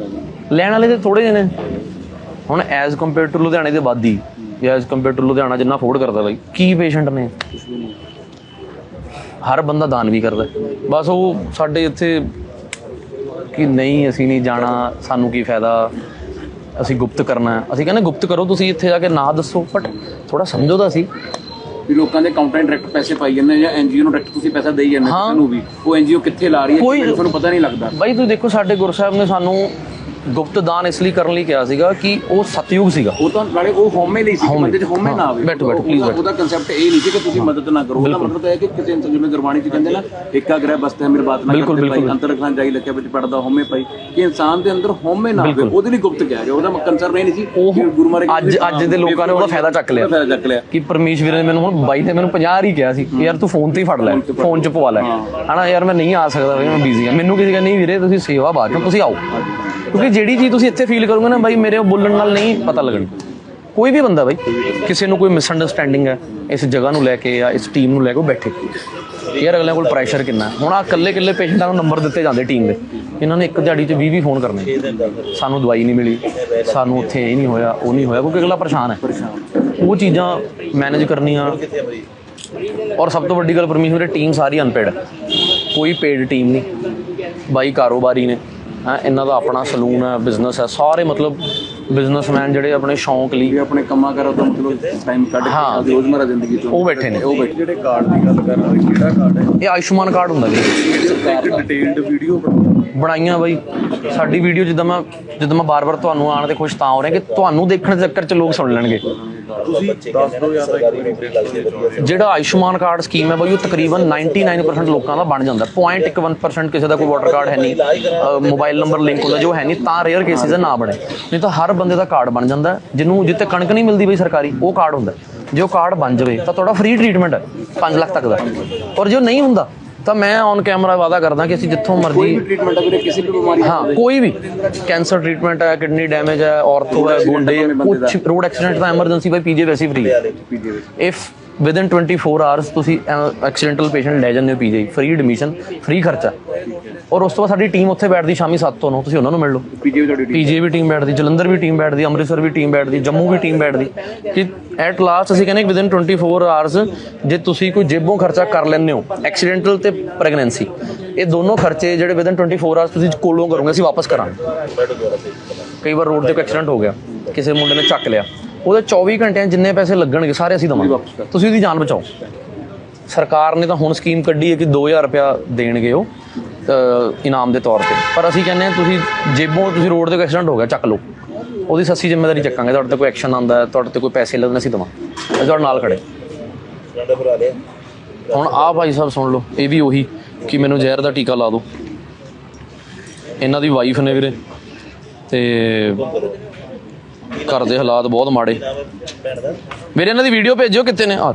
ਲੈਣ ਵਾਲੇ ਤੇ ਥੋੜੇ ਜਿਹੇ ਨੇ। ਹੁਣ ਐਜ਼ ਕੰਪੇਅਰ ਟੂ ਲੁਧਿਆਣੇ ਦੇ ਵਾਦੀ ਜਾਂ ਐਜ਼ ਕੰਪੇਅਰ ਟੂ ਲੁਧਿਆਣਾ ਜਿੰਨਾ ਅਫੋਰਡ ਕਰਦਾ ਬਾਈ ਕੀ ਪੇਸ਼ੈਂਟ ਨੇ? ਹਰ ਬੰਦਾ ਦਾਨ ਵੀ ਕਰਦਾ। ਬਸ ਉਹ ਸਾਡੇ ਇੱਥੇ ਕਿ ਨਹੀਂ ਅਸੀਂ ਨਹੀਂ ਜਾਣਾ ਸਾਨੂੰ ਕੀ ਫਾਇਦਾ? ਅਸੀਂ ਗੁਪਤ ਕਰਨਾ। ਅਸੀਂ ਕਹਿੰਦੇ ਗੁਪਤ ਕਰੋ ਤੁਸੀਂ ਇੱਥੇ ਜਾ ਕੇ ਨਾ ਦੱਸੋ ਬਟ ਥੋੜਾ ਸਮਝੋ ਤਾਂ ਸੀ ਵੀ ਲੋਕਾਂ ਦੇ ਅਕਾਊਂਟਾਂ ਡਾਇਰੈਕਟ ਪੈਸੇ ਪਾਈ ਜਾਂਦੇ ਜਾਂ ਐਨਜੀਓ ਨੂੰ ਡਾਇਰੈਕਟ ਤੁਸੀਂ ਪੈਸਾ ਦੇਈ ਜਾਂਦੇ ਕਿਸੇ ਨੂੰ ਵੀ। ਉਹ ਐਨਜੀਓ ਕਿੱਥੇ ਲਾ ਰਹੀ ਹੈ ਤੁਹਾਨੂੰ ਪਤਾ ਨਹੀਂ ਲੱਗਦਾ। ਬਾਈ ਤੁਸੀਂ ਦੇਖੋ ਸਾਡੇ ਗੁਰੂ ਸਾਹਿਬ ਨੇ ਸਾਨੂੰ ਗੁਪਤ ਦਾਨ ਇਸ ਲਈ ਕਰਨ ਲਈ ਕਿਹਾ ਸੀਗਾ ਕਿ ਉਹ ਸਤਯੁਗ ਸੀਗਾ। ਉਹ ਤਾਂ ਨਾਲੇ ਉਹ ਹਉਮੈ ਲਈ ਸੀ। ਬੰਦੇ 'ਚ ਹਉਮੈ ਨਾ ਆਵੇ। ਬੈਠੋ, ਬੈਠੋ, ਬੈਠੋ। ਉਹਦਾ ਕਨਸੈਪਟ ਇਹ ਨਹੀਂ ਸੀ ਕਿ ਤੁਸੀਂ ਮਦਦ ਨਾ ਕਰੋ। ਉਹਦਾ ਮਤਲਬ ਇਹ ਹੈ ਕਿ ਕਿਸੇ ਇਨਸਾਨ ਜਿਵੇਂ ਗੁਰਬਾਣੀ 'ਚ ਕਹਿੰਦੇ ਨਾ ਏਕਾ ਗ੍ਰਹਿ ਬਸਤੇ ਮੇਰੀ ਬਾਤ ਨਾ ਕਰਦੇ ਭਾਈ। ਅੰਤਰ ਖਾਨ ਜਾਈ ਲੱਖੇ ਵਿੱਚ ਪੜਦਾ ਹਉਮੈ ਪਾਈ ਕਿ ਇਨਸਾਨ ਦੇ ਅੰਦਰ ਹਉਮੈ ਨਾ ਆਵੇ ਉਹਦੇ ਲਈ ਗੁਪਤ ਕਿਹਾ ਗਿਆ ਉਹਦਾ ਕਨਸੈਪਟ ਇਹ ਨਹੀਂ ਸੀ ਉਹ ਕਿ ਗੁਰੂ ਮਹਾਰਾਜ ਅੱਜ ਅੱਜ ਦੇ ਲੋਕਾਂ ਨੇ ਉਹਦਾ ਫਾਇਦਾ ਚੱਕ ਲਿਆ। ਉਹਦਾ ਫਾਇਦਾ ਚੱਕ ਲਿਆ। ਕਿ ਪਰਮੇਸ਼ਵਰ ਨੇ ਮੈਨੂੰ ਹੁਣ ਬਾਈ ਨੇ ਮੈਨੂੰ 50 ਹੀ ਕਿਹਾ ਸੀ ਯਾਰ ਤੂੰ ਫੋਨ ਤੇ ਹੀ ਫੜ ਲੈ ਫੋਨ 'ਚ ਪਵਾ ਲੈ। ਹਨਾ ਯਾਰ ਮੈਂ ਨਹੀਂ ਆ ਸਕਦਾ ਮੈਂ ਬਿਜ਼ੀ ਆ। ਮੈਨੂੰ ਕਿਸੇ ਕਹਿੰਦਾ ਨਹੀਂ ਵੀਰੇ ਤੁਸੀਂ ਸੇਵਾ ਬਾਅਦ ਚੋਂ ਤੁਸੀਂ ਆਓ। ਕਿਉਂਕਿ ਜਿਹੜੀ ਚੀਜ਼ ਤੁਸੀਂ ਇੱਥੇ ਫੀਲ ਕਰੋਗੇ ਨਾ ਬਾਈ ਮੇਰੇ ਬੋਲਣ ਨਾਲ ਨਹੀਂ ਪਤਾ ਲੱਗਣੀ। ਕੋਈ ਵੀ ਬੰਦਾ ਬਾਈ ਕਿਸੇ ਨੂੰ ਕੋਈ ਮਿਸਅੰਡਰਸਟੈਂਡਿੰਗ ਹੈ ਇਸ ਜਗ੍ਹਾ ਨੂੰ ਲੈ ਕੇ ਜਾਂ ਇਸ ਟੀਮ ਨੂੰ ਲੈ ਕੇ ਉਹ ਬੈਠੇ। ਯਾਰ ਅਗਲਿਆਂ ਕੋਲ ਪ੍ਰੈਸ਼ਰ ਕਿੰਨਾ? ਹੁਣ ਆ ਇਕੱਲੇ ਇਕੱਲੇ ਪੇਸ਼ੈਂਟਾਂ ਨੂੰ ਨੰਬਰ ਦਿੱਤੇ ਜਾਂਦੇ ਟੀਮ ਦੇ। ਇਹਨਾਂ ਨੇ ਇੱਕ ਦਿਹਾੜੀ 'ਚ 20 20 ਫੋਨ ਕਰਨੇ। ਸਾਨੂੰ ਦਵਾਈ ਨਹੀਂ ਮਿਲੀ ਸਾਨੂੰ ਉੱਥੇ ਇਹ ਨਹੀਂ ਹੋਇਆ ਉਹ ਨਹੀਂ ਹੋਇਆ ਕਿਉਂਕਿ ਅਗਲਾ ਪਰੇਸ਼ਾਨ ਹੈ। ਉਹ ਚੀਜ਼ਾਂ ਮੈਨੇਜ ਕਰਨੀਆਂ। ਔਰ ਸਭ ਤੋਂ ਵੱਡੀ ਗੱਲ ਪਰਮੇਸ਼ਵਰ ਵੀਰੇ ਟੀਮ ਸਾਰੀ ਅਨਪੇਡ ਹੈ। ਕੋਈ ਪੇਡ ਟੀਮ ਨਹੀਂ। ਬਾਈ ਕਾਰੋਬਾਰੀ ਨੇ। ਇਹਨਾਂ ਦਾ ਆਪਣਾ ਸਲੂਨ ਹੈ ਬਿਜ਼ਨਸ ਹੈ ਸਾਰੇ ਮਤਲਬ ਬਿਜ਼ਨਸਮੈਨ ਜਿਹੜੇ ਆਪਣੇ ਸ਼ੌਂਕ ਲਈ ਆਪਣੇ ਕੰਮਾਂ ਕਰਾ ਤੋਂ ਮਤਲਬ ਟਾਈਮ ਕੱਢ ਕੇ ਰੋਜ਼ਮਰਾ ਜ਼ਿੰਦਗੀ ਚੋਂ ਉਹ ਬੈਠੇ ਨੇ। ਉਹ ਬੈਠੇ ਜਿਹੜੇ ਕਾਰਡ ਦੀ ਗੱਲ ਕਰ ਰਹੇ ਕਿਹੜਾ ਕਾਰਡ ਹੈ? ਇਹ ਆਯੁਸ਼ਮਾਨ ਕਾਰਡ ਹੁੰਦਾ ਇੱਕ ਡਿਟੇਲਡ ਵੀਡੀਓ ਬਣਾਈਆਂ ਬਾਈ। ਸਾਡੀ ਵੀਡੀਓ ਜਿੱਦਾਂ ਮੈਂ ਜਿੱਦਾਂ ਮੈਂ ਬਾਰ-ਬਾਰ ਤੁਹਾਨੂੰ ਆਣ ਤੇ ਖੁਸ਼ ਤਾਂ ਹੋ ਰਿਹਾ ਕਿ ਤੁਹਾਨੂੰ ਦੇਖਣ ਦੇ ਚੱਕਰ 'ਚ ਲੋਕ ਸੁਣ ਲੈਣਗੇ। ਤੁਸੀਂ ਜਾਂ ਜਿਹੜਾ ਆਯੁਸ਼ਮਾਨ ਕਾਰਡ ਸਕੀਮ ਹੈ ਬਾਈ ਉਹ ਤਕਰੀਬਨ 99% ਲੋਕਾਂ ਦਾ ਬਣ ਜਾਂਦਾ। 0.1% ਕਿਸੇ ਦਾ ਕੋਈ ਵਾਟਰ ਕਾਰਡ ਹੈ ਨਹੀਂ ਮੋਬਾਈਲ ਨੰਬਰ ਲਿੰਕ ਹੁੰਦਾ ਜੋ ਹੈ ਨਹੀਂ ਤਾਂ ਰੇਅਰ ਕੇਸਿਸ ਨਾ ਬਣੇ। ਨਹੀਂ ਤਾਂ ਹਰ ਬੰਦੇ ਦਾ ਕਾਰਡ ਬਣ ਜਾਂਦਾ। ਜਿਹਨੂੰ ਜਿੱਤੇ ਕਣਕ ਨਹੀਂ ਮਿਲਦੀ ਬਈ ਸਰਕਾਰੀ ਉਹ ਕਾਰਡ ਹੁੰਦਾ। ਜੇ ਉਹ ਕਾਰਡ ਬਣ ਜਾਵੇ ਤਾਂ ਤੁਹਾਡਾ ਫ੍ਰੀ ਟ੍ਰੀਟਮੈਂਟ ਹੈ 5 ਲੱਖ ਤੱਕ ਦਾ। ਔਰ ਜੇ ਨਹੀਂ ਹੁੰਦਾ ਤਾਂ ਮੈਂ ਔਨ ਕੈਮਰਾ ਵਾਅਦਾ ਕਰਦਾ ਕਿ ਅਸੀਂ ਜਿੱਥੋਂ ਕੋਈ ਮਰਜ਼ੀ ਵੀ ਟ੍ਰੀਟਮੈਂਟ ਹੈ ਵੀਰੇ ਕਿਸੇ ਵੀ ਬਿਮਾਰੀ ਦਾ ਹਾਂ ਕੋਈ ਵੀ ਕੈਂਸਰ ਟ੍ਰੀਟਮੈਂਟ ਹੈ ਕਿਡਨੀ ਡੈਮੇਜ ਹੈ ਆਰਥੋ ਹੈ ਗੋਡੇ ਕੁਝ ਰੋਡ ਐਕਸੀਡੈਂਟ ਦਾ। ਐਮਰਜੈਂਸੀ ਬਾਈ ਪੀਜੀ ਵੈਸੇ ਫ੍ਰੀ ਹੈ। ਇਫ ਵਿਦਨ 24 ਆਵਰਸ ਤੁਸੀਂ ਐਕਸੀਡੈਂਟਲ ਪੇਸ਼ੈਂਟ ਲੈ ਜਾਂਦੇ ਹੋ ਪੀਜੀ ਫ੍ਰੀ ਐਡਮਿਸ਼ਨ ਫ੍ਰੀ ਖਰਚਾ। ਔਰ ਉਸ ਤੋਂ ਬਾਅਦ ਸਾਡੀ ਟੀਮ ਉੱਥੇ ਬੈਠਦੀ ਸ਼ਾਮੀ 7 ਤੋਂ 9 ਤੁਸੀਂ ਉਹਨਾਂ ਨੂੰ ਮਿਲ ਲਓ। ਪੀਜੀ ਵਿੱਚ ਤੁਹਾਡੀ ਪੀਜੀ ਵੀ ਟੀਮ ਬੈਠਦੀ ਜਲੰਧਰ ਵੀ ਟੀਮ ਬੈਠਦੀ ਅੰਮ੍ਰਿਤਸਰ ਵੀ ਟੀਮ ਬੈਠਦੀ ਜੰਮੂ ਵੀ ਟੀਮ ਬੈਠਦੀ। ਕਿ ਐਟ ਲਾਸਟ ਅਸੀਂ ਕਹਿੰਦੇ ਵਿਦਨ 24 ਆਵਰਸ ਜੇ ਤੁਸੀਂ ਕੋਈ ਜੇਬੋਂ ਖਰਚਾ ਕਰ ਲੈਂਦੇ ਹੋ ਐਕਸੀਡੈਂਟਲ ਤੇ ਪ੍ਰੈਗਨੈਂਸੀ ਇਹ ਦੋਨੋਂ ਖਰਚੇ ਜਿਹੜੇ ਵਿਦਨ 24 ਆਵਰਸ ਤੁਸੀਂ ਕੋਲੋਂ ਕਰੋਗੇ ਅਸੀਂ ਵਾਪਸ ਕਰਾਂਗੇ। ਕਈ ਵਾਰ ਰੋਡ ਤੇ ਕੋਈ ਐਕਸੀਡੈਂਟ ਹੋ ਗਿਆ ਕਿਸੇ ਮੁੰਡੇ ਨੇ ਚੱਕ ਲਿਆ। ਉਹਦੇ 24 ਘੰਟਿਆਂ 'ਚ ਜਿੰਨੇ ਪੈਸੇ ਲੱਗਣਗੇ ਸਾਰੇ ਅਸੀਂ ਦਵਾਂਗੇ। ਤੁਸੀਂ ਉਹਦੀ ਜਾਨ ਬਚਾਓ। ਸਰਕਾਰ ਨੇ ਤਾਂ ਹੁਣ ਸਕੀਮ ਕੱਢੀ ਹੈ ਕਿ 2000 ਰੁਪਇਆ ਦੇਣਗੇ ਉਹ ਇਨਾਮ ਦੇ ਤੌਰ ਤੇ। ਪਰ ਅਸੀਂ ਕਹਿੰਦੇ ਹਾਂ ਤੁਸੀਂ ਜੇਬੋਂ ਤੁਸੀਂ ਰੋਡ ਤੇ ਕੋਈ ਐਕਸੀਡੈਂਟ ਹੋ ਗਿਆ ਚੱਕ ਲਓ। ਉਹਦੀ ਸੱਸੀ ਜ਼ਿੰਮੇਵਾਰੀ ਚੱਕਾਂਗੇ ਤੁਹਾਡੇ ਤੇ ਕੋਈ ਐਕਸ਼ਨ ਆਉਂਦਾ ਹੈ ਤੁਹਾਡੇ ਤੇ ਕੋਈ ਪੈਸੇ ਲੱਗਣ ਅਸੀਂ ਦਵਾਂ ਅਸੀਂ ਤੁਹਾਡੇ ਨਾਲ ਖੜੇ ਹੁਣ ਆਹ ਭਾਈ ਸਾਹਿਬ ਸੁਣ ਲਓ ਇਹ ਵੀ ਉਹੀ ਕਿ ਮੈਨੂੰ ਜ਼ਹਿਰ ਦਾ ਟੀਕਾ ਲਾ ਦਿਓ। ਇਹਨਾਂ ਦੀ ਵਾਈਫ ਨੇ ਵੀਰੇ ਤੇ ਘਰ ਦੇ ਹਾਲਾਤ ਬਹੁਤ ਮਾੜੇ। ਵੀਰੇ ਇਹਨਾਂ ਦੀ ਵੀਡੀਓ ਭੇਜਿਓ ਕਿੱਥੇ ਨੇ? ਆ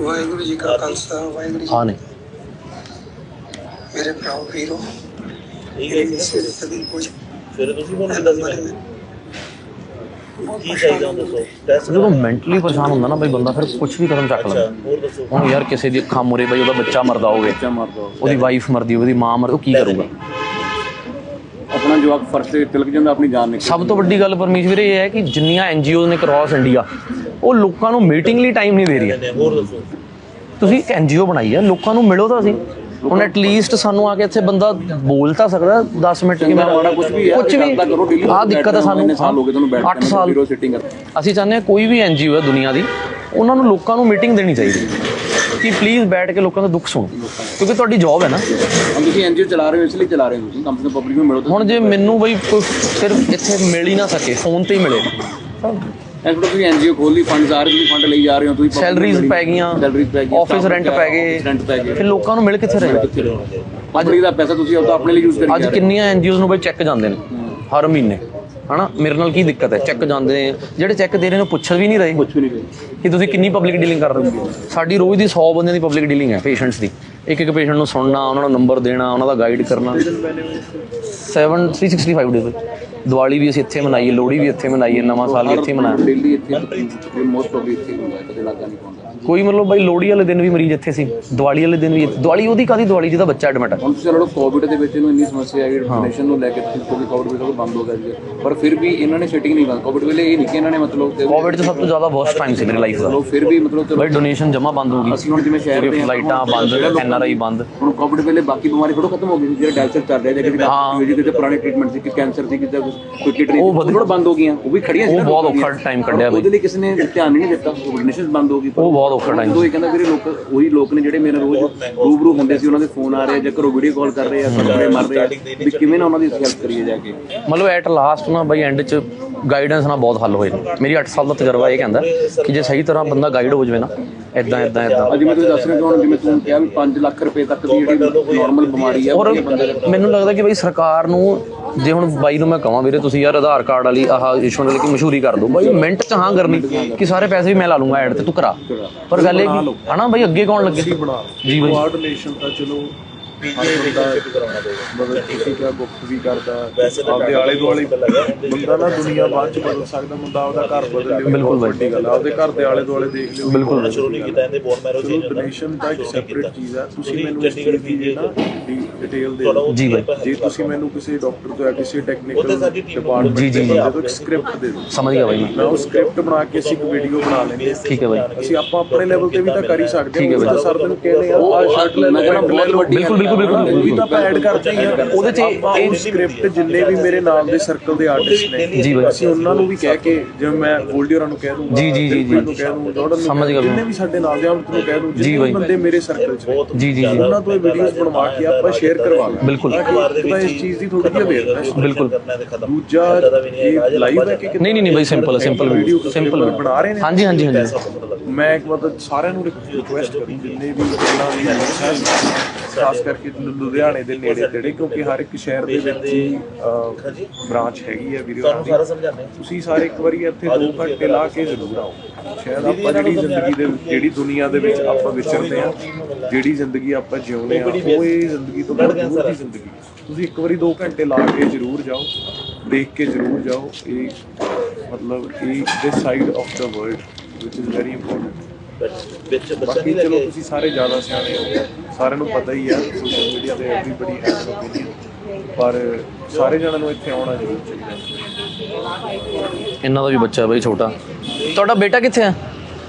ਵਾਹਿਗੁਰੂ ਜੀ ਕਾ ਖਾਲਸਾ ਵਾਹਿਗੁਰੂ ਜੀ ਆ ਨੇ। ਮੇਰੇ ਭਰਾਓ ਵੀਰੋ ਇਹ ਸਿਰ ਕਦੀ ਕੁਝ ਫਿਰ ਤੁਸੀਂ ਕੀ ਚਾਹੀਦਾ ਦੱਸੋ ਟੈਸਟ ਜਦੋਂ ਮੈਂਟਲੀ ਪਰੇਸ਼ਾਨ ਹੁੰਦਾ ਨਾ ਬਈ ਬੰਦਾ ਫਿਰ ਕੁਝ ਵੀ ਕਦਮ ਚੱਕ ਲੈਂਦਾ। ਹੋਰ ਦੱਸੋ। ਹੁਣ ਯਾਰ ਕਿਸੇ ਦੀ ਅੱਖਾਂ ਮੁਰੇ ਬਈ ਉਹਦਾ ਬੱਚਾ ਮਰਦਾ ਹੋਵੇ ਬੱਚਾ ਮਾਰਦਾ ਉਹਦੀ ਵਾਈਫ ਮਰਦੀ ਹੋਵੇ ਉਹਦੀ ਮਾਂ ਮਰ ਉਹ ਕੀ ਕਰੂਗਾ? ਜਵਾਕ ਫਰਸ਼ ਤੇ ਤਿਲਕ ਜਾਂਦਾ ਆਪਣੀ ਜਾਨ ਨਿਕਲ ਸਭ ਤੋਂ ਵੱਡੀ ਗੱਲ ਪਰਮੇਸ਼ ਵੀਰੇ ਇਹ ਹੈ ਕਿ ਜਿੰਨੀਆਂ ਐਨਜੀਓ ਨੇ ਕ੍ਰਾਸ ਇੰਡੀਆ ਉਹ ਲੋਕਾਂ ਨੂੰ ਮੀਟਿੰਗ ਲਈ ਟਾਈਮ ਨਹੀਂ ਦੇ ਰਹੀਆਂ। ਹੋਰ ਦੱਸੋ। ਤੁਸੀਂ ਇੱਕ ਐਨਜੀਓ ਬਣਾਈ ਹੈ ਲੋਕਾਂ ਨੂੰ ਮਿਲੋ ਤਾਂ ਅਸੀਂ ਹੁਣ ਐਟਲੀਸਟ ਸਾਨੂੰ ਆ ਕੇ ਇੱਥੇ ਬੰਦਾ ਬੋਲ ਤਾਂ ਸਕਦਾ 10 ਮਿੰਟ ਕਿ ਮੈਂ ਮਾੜਾ ਕੁਝ ਵੀ ਹੈ ਕੁਝ ਵੀ ਆ ਦਿੱਕਤ ਹੈ ਸਾਨੂੰ। ਸਾਲ ਹੋ ਗਏ ਤੁਹਾਨੂੰ ਬੈਠ 8 ਸਾਲ। ਵੀਰੋ ਸਿਟਿੰਗ ਕਰ ਅਸੀਂ ਚਾਹੁੰਦੇ ਹਾਂ ਕੋਈ ਵੀ ਐਨਜੀਓ ਹੈ ਦੁਨੀਆ ਦੀ ਉਹਨਾਂ ਨੂੰ ਲੋਕਾਂ ਨੂੰ ਮੀਟਿੰਗ ਦੇਣੀ ਚਾਹੀਦੀ। ਕਿ ਪਲੀਜ਼ ਬੈਠ ਕੇ ਲੋਕਾਂ ਦਾ ਦੁੱਖ ਸੁਣੋ। ਕਿਉਂਕਿ ਤੁਹਾਡੀ ਜੌਬ ਹੈ ਨਾ। ਹੁਣ ਤੁਸੀਂ ਐਨਜੀਓ ਚਲਾ ਰਹੇ ਹੋ ਇਸ ਲਈ ਚਲਾ ਰਹੇ ਹੋ ਤੁਸੀਂ। ਕੰਪਨੀ ਪਬਲਿਕ ਨੂੰ ਮਿਲੋ ਹੁਣ ਜੇ ਮੈਨੂੰ ਬਈ ਸਿਰਫ ਇੱਥੇ ਮਿਲ ਹੀ ਨਾ ਸਕੇ ਫੋਨ ਤੇ ਹੀ ਮਿਲੇ। ਐਸ ਪਰ ਤੁਸੀਂ ਐਨਜੀਓ ਖੋਲੀ ਫੰਡ ਆ ਰਹੇ ਤੁਸੀਂ ਫੰਡ ਲਈ ਜਾ ਰਹੇ ਹੋ ਤੁਸੀਂ ਸੈਲਰੀਜ਼ ਪੈ ਗਈਆਂ ਸੈਲਰੀਜ਼ ਪੈ ਗਈਆਂ ਆਫਿਸ ਰੈਂਟ ਪੈ ਗਏ ਰੈਂਟ ਪੈ ਗਏ। ਫਿਰ ਲੋਕਾਂ ਨੂੰ ਮਿਲ ਕਿੱਥੇ ਰਹੇ? ਪਬਲਿਕ ਦਾ ਪੈਸਾ ਤੁਸੀਂ ਆਪਦਾ ਆਪਣੇ ਲਈ ਯੂਜ਼ ਕਰੀ ਅੱਜ ਕਿੰਨੀਆਂ ਐਨਜੀਓਜ਼ ਨੂੰ ਬਈ ਚੈੱਕ ਜਾਂਦੇ ਨੇ ਹਰ ਮਹੀਨੇ। ਹਨਾ? ਮੇਰੇ ਨਾਲ ਕੀ ਦਿੱਕਤ ਹੈ? ਚੈੱਕ ਜਾਂਦੇ ਨੇ। ਜਿਹੜੇ ਚੈੱਕ ਦੇ ਰਹੇ ਨੇ ਉਹ ਪੁੱਛ ਵੀ ਨਹੀਂ ਰਹੇ ਕੁਝ ਵੀ ਨਹੀਂ ਰਹੇ। ਕਿ ਤੁਸੀਂ ਕਿੰਨੀ ਪਬਲਿਕ ਡੀਲਿੰਗ ਕਰ ਰਹੇ ਹੋ। ਸਾਡੀ ਰੋਜ਼ ਦੀ 100 ਬੰਦਿਆਂ ਦੀ ਪਬਲਿਕ ਡੀਲਿੰਗ ਹੈ ਪੇਸ਼ੈਂਟਸ ਦੀ। ਇੱਕ ਇੱਕ ਪੇਸ਼ੈਂਟ ਨੂੰ ਸੁਣਨਾ ਉਹਨਾਂ ਨੂੰ ਨੰਬਰ ਦੇਣਾ ਉਹਨਾਂ ਦਾ ਗਾਈਡ ਕਰਨਾ। 7 365 ਡੇਜ਼ ਦੀਵਾਲੀ ਵੀ ਅਸੀਂ ਇੱਥੇ ਮਨਾਈਏ ਲੋਹੜੀ ਵੀ ਇੱਥੇ ਮਨਾਈਏ ਨਵਾਂ ਸਾਲ ਵੀ ਇੱਥੇ ਮਨਾਇਆ। ਡੇਲੀ ਇੱਥੇ ਮੋਸਟ ਆਫ ਇੱਥੇ ਹੁੰਦਾ ਕਦੇ ਲੱਗਾ ਨਹੀਂ ਪਾਉਂਦਾ ਕੋਈ ਮਤਲਬ ਬਾਈ ਲੋਹੜੀ ਵਾਲੇ ਦਿਨ ਵੀ ਮਰੀਜ਼ ਇੱਥੇ ਸੀ ਦੀਵਾਲੀ ਵਾਲੇ ਦਿਨ ਵੀ ਇੱਥੇ- ਦੀਵਾਲੀ ਉਹਦੀ ਕਾਦੀ ਦੀਵਾਲੀ ਜਿਹਦਾ ਬੱਚਾ ਐਡਮਿਟ ਹੈ? ਹੁਣ ਤੁਸੀਂ ਕੋਵਿਡ ਦੇ ਵਿੱਚ ਇਹਨੂੰ ਇੰਨੀ ਸਮੱਸਿਆ ਆਈ ਡੋਨੇਸ਼ਨ ਨੂੰ ਲੈ ਕੇ ਕੋਈ ਕੋਵਿਡ ਵੇਲੇ ਬੰਦ ਹੋ ਗਿਆ ਜੀ ਪਰ ਫਿਰ ਵੀ ਇਹਨਾਂ ਨੇ ਸਿਟਿੰਗ ਨਹੀਂ ਬੰਦ ਕੋਵਿਡ ਵੇਲੇ ਇਹ ਨਹੀਂ ਕਿ ਇਹਨਾਂ ਨੇ ਮਤਲਬ ਕੋਵਿਡ 'ਚ ਸਭ ਤੋਂ ਜ਼ਿਆਦਾ ਵਰਸਟ ਟਾਈਮ ਸੀ ਮੇਰੀ ਲਾਈਫ ਦਾ। ਚਲੋ ਫਿਰ ਵੀ ਮਤਲਬ ਚਲੋ ਬਾਈ ਡੋਨੇਸ਼ਨ ਜਮਾ ਬੰਦ ਹੋ ਗਈ। ਅਸੀਂ ਹੁਣ ਜਿਵੇਂ ਸ਼ਹਿਰ ਦੇ ਹਾਂ, ਲਾਈਟਾਂ ਬੰਦ ਐਨ ਆਰ ਆਈ ਬੰਦ। ਹੁਣ ਕੋਵਿਡ ਵੇਲੇ ਬਾਕੀ ਬਿਮਾਰੀ ਥੋੜਾ ਖਤਮ ਹੋ ਗਈ ਸੀ ਜਿਹੜਾ ਡਾਇਲਸਿਸ ਚੱਲ ਰਿਹਾ ਜਾਂ ਪੁਰਾਣੇ ਟ੍ਰੀਟਮੈਂਟ ਸੀ ਕਿ ਕੈਂਸਰ ਸੀ ਕਿਤੇ ਕੋਈ ਕਿਡਨੀ ਉਹ ਥੋੜਾ ਬੰਦ ਹੋ ਗਈਆਂ। ਉਹ ਵੀ ਖੜੀਆਂ ਸੀ ਉਹ ਬਹੁਤ ਔਖਾ time ਕੱਢਿਆ ਬਈ। ਉਹਦੇ ਲਈ ਕਿਸੇ ਨੇ ਧਿਆਨ ਨਹੀਂ ਦਿੱਤਾ। ਉਹ ਡੋਨੇਸ਼ਨ ਬੰਦ ਹੋ ਗਈ। ਉਹ ਬਹੁਤ ਔਖਾ time ਉਹ ਇਹ ਕਹਿੰਦਾ ਵੀਰੇ ਲੋਕ ਉਹੀ ਲੋਕ ਨੇ ਜਿਹੜੇ ਮੇਰੇ ਰੋਜ਼ ਰੂਬਰੂ ਹੁੰਦੇ ਸੀ ਉਹਨਾਂ ਦੇ ਫੋਨ ਆ ਰਹੇ ਆ ਜਾਂ ਘਰੋਂ ਵੀਡੀਓ ਕਾਲ ਕਰ ਰਹੇ ਆ ਕੱਪੜੇ ਮਾਰ ਰਹੇ ਆ। ਵੀ ਕਿਵੇਂ ਨਾ ਉਹਨਾਂ ਦੀ ਹੈਲਪ ਕਰੀਏ ਜਾ ਕੇ। ਮਤਲਬ ਐਟ ਲਾਸਟ ਨਾ ਬਾਈ ਐਂਡ 'ਚ ਗਾਈਡੈਂਸ ਨਾਲ ਬਹੁਤ ਹੱਲ ਹੋਏ ਮੇਰੀ 8 ਸਾਲ ਦਾ ਤਜਰਬਾ ਇਹ ਕਹਿੰਦਾ ਕਿ ਜੇ ਸਹੀ ਤਰ੍ਹਾਂ ਬੰਦਾ ਗਾਈਡ ਹੋ ਜਾਵੇ ਨਾ ਇਦਾਂ ਇਦਾਂ ਇਦਾਂ ਅੱਜ ਮੈਂ ਤੁਸੀਂ ਦੱਸ ਰਹੇ ਹੋ ਜਿਵੇਂ ਤੂੰ ਕਿਹਾ ਵੀ 5 ਲੱਖ ਰੁਪਏ ਤੱਕ ਦੀ ਜਿਹੜੀ ਨਾਰਮਲ ਬਿਮਾਰੀ ਹੈ? ਔਰ ਉਹ ਬੰਦੇ ਦੇ ਮੈਨੂੰ ਲੱਗਦਾ ਕਿ ਬਈ ਸਰਕਾਰ ਨੂੰ ਜੇ ਹੁਣ ਬਾਈ ਨੂੰ ਮੈਂ ਕਹਾਂ ਵੀਰੇ ਤੁਸੀਂ ਯਾਰ ਆਧਾਰ ਕਾਰਡ ਵਾਲੀ ਆਹ ਇਸ਼ੂ ਵਾਲੀ ਕਿ ਮਸ਼ਹੂਰੀ ਕਰ ਦਿਓ। ਬਾਈ ਮਿੰਟ ਚ ਹਾਂ ਕਰਨੀ ਕਿ ਸਾਰੇ ਪੈਸੇ ਵੀ ਮੈਂ ਲਾ ਲੂੰਗਾ ਐਡ ਤੇ ਤੂੰ ਕਰਾ। ਪਰ ਗੱਲ ਇਹ ਕਿ ਹਨਾ ਬਾਈ ਅੱਗੇ ਕੌਣ ਲੱਗੇ? ਜੀ ਬਾਈ। ਕੋਆਰਡੀਨੇਸ਼ਨ ਤਾਂ ਚਲੋ ਪੀਜੀ ਰਿਲੇਸ਼ਨਸ਼ਿਪ ਕਰਾਉਣਾ ਪਏਗਾ ਮਤਲਬ ਤੁਸੀਂ ਕਿਹਾ ਗੁਪਤ ਵੀ ਕਰਦਾ। ਵੈਸੇ ਤਾਂ ਆਪਦੇ ਆਲੇ ਦੁਆਲੇ ਲੱਗਾ ਬੰਦਾ ਨਾ ਦੁਨੀਆ ਬਾਅਦ ਚ ਬਦਲ ਸਕਦਾ ਬੰਦਾ ਆਪਦਾ ਘਰ ਬਦਲ ਲਿਓ ਬਿਲਕੁਲ ਵੱਡੀ ਗੱਲ ਆ। ਆਪਦੇ ਘਰ ਦੇ ਆਲੇ ਦੁਆਲੇ ਦੇਖ ਲਿਓ। ਬਿਲਕੁਲ ਸ਼ੁਰੂ ਨਹੀਂ ਕੀਤਾ ਇਹਦੇ ਬੋਨ ਮੈਰੋ ਚਲੋ ਚੇਂਜ ਡੋਨੇਸ਼ਨ ਦਾ ਇੱਕ ਸੈਪਰੇਟ ਚੀਜ਼ ਆ। ਤੁਸੀਂ ਮੈਨੂੰ ਇਸ ਚੰਡੀਗੜ੍ਹ ਚੀਜ਼ ਦੀ ਨਾ ਡਿਟੇਲ ਦੇ ਤੁਹਾਡਾ ਦਿਓ ਉਹ ਜੀ ਬਾਈ। ਜੇ ਤੁਸੀਂ ਮੈਨੂੰ ਕਿਸੇ ਡਾਕਟਰ ਤੋਂ ਜਾਂ ਕਿਸੇ ਟੈਕਨੀਕਲ ਉਹਦੇ ਸਾਡੀ team ਡਿਪਾਰਟਮੈਂਟ ਜੀ, ਜੀ, ਜੀ। ਤੋਂ ਇੱਕ ਸਕ੍ਰਿਪਟ ਦੇ ਦਿਓ। ਸਮਝ ਗਿਆ ਬਾਈ ਮੈਂ। ਮੈਂ ਉਹ ਸਕ੍ਰਿਪਟ ਬਣਾ ਕੇ ਅਸੀਂ ਇੱਕ ਵੀਡੀਓ ਬਣਾ ਲੈਂਦੇ ਹਾਂ। ਠੀਕ ਹੈ ਬਾਈ। ਅਸੀਂ ਆਪਾਂ ਆਪਣੇ ਲੈਵਲ ਤੇ ਵੀ ਤਾਂ ਕਰ ਹੀ ਸਕਦੇ ਠੀਕ ਹੈ ਬਾਈ। ਤਾਂ ਸਰ ਨੂੰ ਕਹਿੰਦੇ ਆ ਆਹ ਸ਼ਰਟ ਲੈ ਲਓ ਪੈਂਟ ਲੈ ਲਓ ਬਿਲਕੁਲ ਬਿਲਕੁਲ ਬਿਲਕੁਲ ਉਹ ਵੀ ਤਾਂ ਆਪਾਂ ਐਡ ਕਰਦੇ ਹੀ ਆ। ਉਹਦੇ 'ਚ ਇਹ- ਸਕ੍ਰਿਪਟ ਜਿੰਨੇ ਵੀ ਮੇਰੇ ਨਾਲ ਦੇ ਸਰਕਲ ਦੇ ਆਰਟਿਸਟ ਨੇ ਜੀ ਬਾਈ। ਅਸੀਂ ਉਹਨਾਂ ਨੂੰ ਵੀ ਕਹਿ ਕੇ ਜਿਵੇਂ ਮੈਂ ਗੋਲਡੀਅਰਾਂ ਨੂੰ ਕਹਿ ਦੂੰਗਾ ਜੀ, ਜੀ, ਜੀ, ਜੀ। ਨੂੰ ਕਹਿ ਦੂੰਗਾ ਜੋਰਡਨ ਨੂੰ ਸਮਝ ਗਿਆ। ਜਿੰਨੇ ਵੀ ਸਾਡੇ ਨਾਲ ਦੇ ਆਮਤ ਨੂੰ ਕਹਿ ਦੂੰ ਜੀ ਜਿੰਨੇ ਬੰਦੇ ਮੇਰੇ ਸਰਕਲ 'ਚ ਨੇ ਜੀ ਜੀ ਜੀ। ਉਹਨਾਂ ਤੋਂ ਇਹ ਵੀਡੀਓਜ਼ ਬਣਵਾ ਕੇ ਆਪਾਂ ਸ਼ੇਅਰ ਕਰਵਾ ਲਾਂਗੇ। ਬਿਲਕੁਲ। ਤਾਂ ਇਸ ਚੀਜ਼ ਦੀ ਥੋੜੀ ਜਿਹੀ ਅਵੇਅਰਨੈਸ ਬਿਲਕੁਲ। ਦੂਜਾ ਇਹ ਲਾਈਵ ਹੈ ਕਿ ਨਹੀਂ ਨਹੀਂ ਨਹੀਂ ਬਾਈ ਸਿੰਪਲ ਹੈ ਸਿੰਪਲ ਵੀਡੀਓ ਸਿੰਪਲ ਬਣਾ ਰਹੇ ਨੇ? ਹਾਂਜੀ ਹਾਂਜੀ ਹਾਂਜੀ। ਮੈਂ ਇੱਕ ਮਤਲਬ ਸਾਰਿਆਂ ਨੂੰ ਰਿਕੁਐਸਟ ਕਰੂੰ ਜਿੰਨੇ ਵੀ ਵੀ ਹੈ, ਖਾਸ ਕਰਕੇ ਲੁਧਿਆਣੇ ਦੇ ਨੇੜੇ ਤੇੜੇ ਕਿਉਂਕਿ ਹਰ ਇੱਕ ਸ਼ਹਿਰ ਦੇ ਵਿੱਚ ਹੀ ਬ੍ਰਾਂਚ ਹੈਗੀ ਹੈ ਸਾਰਾ ਸਮਝਾਉਂਦੇ ਹਾਂ। ਤੁਸੀਂ ਸਾਰੇ ਇੱਕ ਵਾਰੀ ਇੱਥੇ 2 ਘੰਟੇ ਲਾ ਕੇ ਜ਼ਰੂਰ ਆਓ। ਸ਼ਾਇਦ ਆਪਾਂ ਜਿਹੜੀ ਜ਼ਿੰਦਗੀ ਦੇ ਜਿਹੜੀ ਦੁਨੀਆ ਦੇ ਵਿੱਚ ਆਪਾਂ ਵਿਚਰਦੇ ਆ ਜਿਹੜੀ ਜ਼ਿੰਦਗੀ ਆਪਾਂ ਜਿਉਂਦੇ ਆ ਉਹ ਇਹ ਜ਼ਿੰਦਗੀ ਤੋਂ ਬਹੁਤ ਦੂਰ ਦੀ ਜ਼ਿੰਦਗੀ। ਤੁਸੀਂ ਇੱਕ ਵਾਰੀ 2 ਘੰਟੇ ਲਾ ਕੇ ਜ਼ਰੂਰ ਜਾਓ ਦੇਖ ਕੇ ਜ਼ਰੂਰ ਜਾਓ। ਇਹ ਮਤਲਬ ਇਹ this side of the world which is very important ਵਿੱਚ ਬੱਚਾ ਬਾਕੀ ਨਹੀਂ ਚਲੋ ਲੱਗੇ ਤੁਸੀਂ ਸਾਰੇ ਜ਼ਿਆਦਾ ਸਿਆਣੇ ਹੋ ਸਾਰਿਆਂ ਨੂੰ ਪਤਾ ਹੀ ਆ ਸੋਸ਼ਲ ਮੀਡੀਆ ਤੇ ਐਵਰੀਬਡੀ ਹੈਜ਼ ਐਨ ਓਪੀਨੀਅਨ ਪਰ ਸਾਰੇ ਜਣਾਂ ਨੂੰ ਇੱਥੇ ਆਉਣਾ ਜ਼ਰੂਰ ਚਾਹੀਦਾ। ਇਹਨਾਂ ਦਾ ਵੀ ਬੱਚਾ ਹੈ ਬਾਈ ਛੋਟਾ। ਤੁਹਾਡਾ ਬੇਟਾ ਕਿੱਥੇ ਹੈ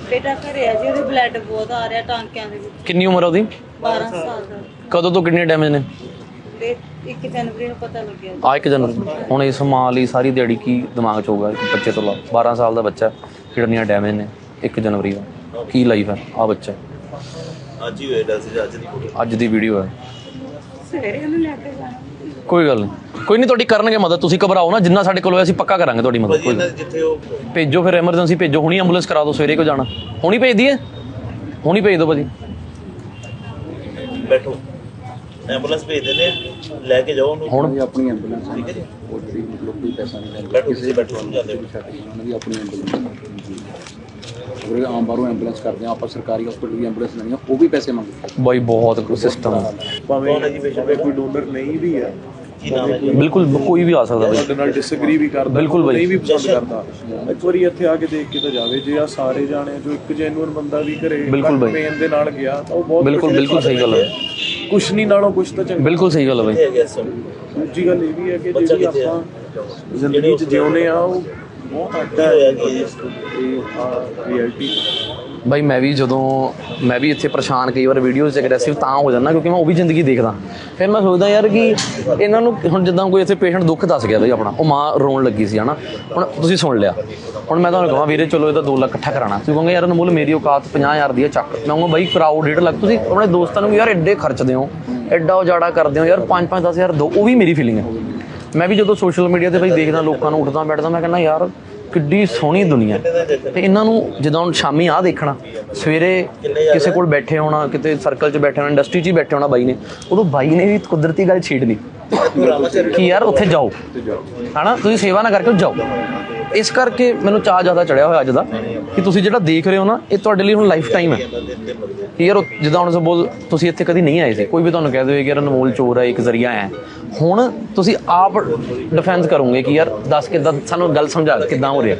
ਬੇਟਾ ਘਰੇ ਆ ਜੀ ਉਹਦੇ ਬਲੱਡ ਬਹੁਤ ਆ ਰਿਹਾ ਟਾਂਕਿਆਂ ਦੇ ਵਿੱਚ। ਕਿੰਨੀ ਉਮਰ ਹੈ ਉਹਦੀ? 12 ਸਾਲ ਦਾ। ਕਦੋਂ ਤੋਂ ਕਿੰਨੇ ਡੈਮੇਜ ਨੇ? ਤੇ 1 ਜਨਵਰੀ ਨੂੰ ਪਤਾ ਲੱਗਿਆ ਜੀ। ਆ ਇੱਕ ਜਨਵਰੀ ਨੂੰ। ਹੁਣ ਇਸ ਮਾਂ ਲਈ ਸਾਰੀ ਦਿਹਾੜੀ ਕੀ ਦਿਮਾਗ 'ਚ ਹੋਊਗਾ ਬੱਚੇ ਤੋਂ ਲਾ 12 ਸਾਲ ਦਾ ਬੱਚਾ ਕਿਡਨੀਆਂ ਡੈਮੇਜ ਨੇ? 1 ਜਨਵਰੀ ਦਾ। ਕੀ ਲਾਈਫ ਹੈ ਆ ਬੱਚਾ। ਅੱਜ ਹੀ ਹੋਇਆ ਡਲ ਸੀ ਅੱਜ ਦੀ ਫੋਟੋ ਅੱਜ ਦੀ ਵੀਡੀਓ ਹੈ ਸਵੇਰੇ ਉਹਨੂੰ ਲੈ ਕੇ ਜਾਣਾ। ਕੋਈ ਗੱਲ ਨਹੀਂ। ਕੋਈ ਨਹੀਂ ਤੁਹਾਡੀ ਕਰਨਗੇ ਮਦਦ। ਤੁਸੀਂ ਘਬਰਾਓ ਨਾ ਜਿੰਨਾ ਸਾਡੇ ਕੋਲ ਹੋਇਆ ਅਸੀਂ ਪੱਕਾ ਕਰਾਂਗੇ ਤੁਹਾਡੀ ਮਦਦ ਕੋਈ ਦੇ ਜਿੱਥੇ ਉਹ ਭੇਜੋ ਫਿਰ ਐਮਰਜੈਂਸੀ ਭੇਜੋ। ਹੁਣੀ ਐਂਬੂਲੈਂਸ ਕਰਾ ਦਿਓ ਸਵੇਰੇ ਕਿਉਂ ਜਾਣਾ? ਹੁਣੀ ਭੇਜ ਦਈਏ? ਹੁਣੀ ਭੇਜ ਦਿਓ ਭਾਜੀ। ਬੈਠੋ। ਐਂਬੂਲੈਂਸ ਭੇਜ ਦਿੰਦੇ ਆ। ਲੈ ਕੇ ਜਾਓ ਉਹਨੂੰ। ਹੁਣ? ਆਪਣੀ ਐਂਬੂਲੈਂਸ ਠੀਕ ਹੈ ਜੀ। ਉਹ ਜਿਹੜੀ ਮਤਲਬ ਕੋਈ ਪੈਸਾ ਨਹੀਂ ਲੈਂਦੀ। ਤੁਸੀਂ ਬੈਠੋ ਸਮਝਾਉਂਦੇ ਹੋ। ਉਹਨਾਂ ਦੀ ਆਪਣੀ ਐਂਬੂਲੈਂਸ ਅਗਰ ਆਮ ਬਾਹਰੋਂ ਐਂਬੂਲੈਂਸ ਕਰਦੇ ਆ ਆਪਾਂ ਸਰਕਾਰੀ ਹਸਪੀਟਲ ਦੀ ਐਂਬੂਲੈਂਸ ਲੈਣੀ ਆ ਉਹ ਵੀ ਪੈਸੇ ਮੰਗਦੇ ਬਾਈ ਬਹੁਤ ਸਿਸਟਮ ਭਾਵੇਂ ਭਾਵੇਂ ਕੋਈ ਡੋਨਰ ਨਹੀਂ ਵੀ ਹੈ ਬਿਲਕੁਲ ਕੋਈ ਵੀ ਆ ਸਕਦਾ ਬਾਈ। ਤੁਹਾਡੇ ਨਾਲ ਡਿਸਐਗਰੀ ਵੀ ਕਰਦਾ ਬਿਲਕੁਲ ਬਾਈ। ਨਹੀਂ ਵੀ ਪਸੰਦ ਕਰਦਾ। ਇੱਕ ਵਾਰੀ ਇੱਥੇ ਆ ਕੇ ਦੇਖ ਕੇ ਤਾਂ ਜਾਵੇ ਜੇ ਆ ਸਾਰੇ ਜਾਣੇ ਜੋ ਇੱਕ ਜੈਨੂਅਨ ਬੰਦਾ ਵੀ ਘਰੇ ਬਿਲਕੁਲ ਬਾਈ। ਪੇਨ ਦੇ ਨਾਲ ਗਿਆ ਤਾਂ ਉਹ ਬਹੁਤ ਬਿਲਕੁਲ ਬਿਲਕੁਲ ਸਹੀ ਗੱਲ ਹੈ। ਕੁਛ ਨਹੀਂ ਨਾਲੋਂ ਕੁਛ ਤਾਂ ਚੰਗਾ। ਬਿਲਕੁਲ ਸਹੀ ਗੱਲ ਹੈ ਬਾਈ। ਦੂਜੀ ਗੱਲ ਇਹ ਵੀ ਹੈ ਕਿ ਜਿਹੜੀ? ਆਪਾਂ ਜ਼ਿੰਦਗੀ 'ਚ ਜਿਉਨੇ ਆ। ਉਹ ਬਹੁਤ ਅੱਡ ਹੋਇਆ ਕੀ ਹੈ? ਇਹ ਰਿਐਲਿਟੀ ਬਾਈ ਮੈਂ ਵੀ ਜਦੋਂ, ਮੈਂ ਵੀ ਇੱਥੇ ਪਰੇਸ਼ਾਨ ਕਈ ਵਾਰ ਵੀਡੀਓਜ਼ 'ਚ ਅਗਰੈਸਿਵ ਤਾਂ ਹੋ ਜਾਂਦਾ ਕਿਉਂਕਿ ਮੈਂ ਉਹ ਵੀ ਜ਼ਿੰਦਗੀ ਦੇਖਦਾ। ਫਿਰ ਮੈਂ ਸੋਚਦਾ ਯਾਰ ਕਿ ਇਹਨਾਂ ਨੂੰ ਹੁਣ ਜਿੱਦਾਂ ਕੋਈ ਇੱਥੇ ਪੇਸ਼ੈਂਟ ਦੁੱਖ ਦੱਸ ਗਿਆ ਬਈ ਆਪਣਾ, ਉਹ ਮਾਂ ਰੋਣ ਲੱਗੀ ਸੀ, ਹਨਾ? ਹੁਣ ਤੁਸੀਂ ਸੁਣ ਲਿਆ। ਹੁਣ ਮੈਂ ਤੁਹਾਨੂੰ ਕਹਾਂ, ਵੀਰੇ ਚਲੋ ਇਹਦਾ 2 ਲੱਖ ਇਕੱਠਾ ਕਰਾਣਾ ਤੁਸੀਂ ਕਹੋਗੇ, ਯਾਰ ਅਨਮੋਲ ਮੇਰੀ ਔਕਾਤ 50000 ਦੀ ਹੈ ਚੱਕ। ਮੈਂ ਕਹੂੰਗਾ ਬਾਈ ਕਰਾਓ 1.5 ਲੱਖ। ਤੁਸੀਂ ਆਪਣੇ ਦੋਸਤਾਂ ਨੂੰ ਵੀ ਯਾਰ ਐਡੇ ਖਰਚਦੇ ਹੋ, ਐਡਾ ਉਜਾੜਾ ਕਰਦੇ ਹੋ, ਯਾਰ 5-5 10000 ਦੋ, ਉਹ ਵੀ ਮੇਰੀ ਫੀਲਿੰਗ ਹੈ। ਮੈਂ ਵੀ ਜਦੋਂ ਸੋਸ਼ਲ ਮੀਡੀਆ ਤੇ ਬਈ ਦੇਖਦਾ, ਲੋਕਾਂ ਨੂੰ ਉੱਠਦਾ, ਬੈਠਦਾ, ਮੈਂ ਕਹਿੰਦਾ, ਯਾਰ, ਕਿੱਡੀ ਸੋਹਣੀ ਦੁਨੀਆ ਤੇ ਇਹਨਾਂ ਨੂੰ ਜਦੋਂ ਹੁਣ ਸ਼ਾਮੀ ਆ ਦੇਖਣਾ, ਸਵੇਰੇ ਕਿਸੇ ਕੋਲ ਬੈਠੇ ਹੋਣਾ, ਕਿਤੇ ਸਰਕਲ 'ਚ ਬੈਠੇ ਹੋਣਾ ਇੰਡਸਟਰੀ 'ਚ ਹੀ ਬੈਠੇ ਹੋਣਾ ਬਾਈ ਨੇ, ਉਦੋਂ ਬਾਈ ਨੇ ਵੀ ਕੁਦਰਤੀ ਗੱਲ ਛੇੜ ਲਈ ਕਿ ਯਾਰ ਉੱਥੇ ਜਾਓ। ਹਨਾ? ਤੁਸੀਂ ਸੇਵਾ ਨਾ ਕਰਕੇ ਜਾਓ। ਇਸ ਕਰਕੇ ਮੈਨੂੰ ਚਾਹ ਜ਼ਿਆਦਾ ਚੜਿਆ ਹੋਇਆ ਅੱਜ ਦਾ ਕਿ ਤੁਸੀਂ ਜਿਹੜਾ ਦੇਖ ਰਹੇ ਹੋ ਨਾ, ਇਹ ਤੁਹਾਡੇ ਲਈ ਹੁਣ ਲਾਈਫ ਟਾਈਮ ਹੈ। ਕਿ ਯਾਰ ਜਿੱਦਾਂ ਹੁਣ ਸਪੋਜ਼ ਤੁਸੀਂ ਇੱਥੇ ਕਦੀ ਨਹੀਂ ਆਏ ਸੀ, ਕੋਈ ਵੀ ਤੁਹਾਨੂੰ ਕਹਿ ਦੇਵੇ ਕਿ ਯਾਰ ਅਨਮੋਲ ਚੋਰ ਹੈ ਇੱਕ ਜ਼ਰੀਆ ਹੈ। ਹੁਣ ਤੁਸੀਂ ਆਪ ਡਿਫੈਂਸ ਕਰੋਗੇ ਕਿ ਯਾਰ ਦੱਸ ਕਿੱਦਾਂ, ਸਾਨੂੰ ਗੱਲ ਸਮਝਾ ਕਿੱਦਾਂ ਹੋ ਰਿਹਾ।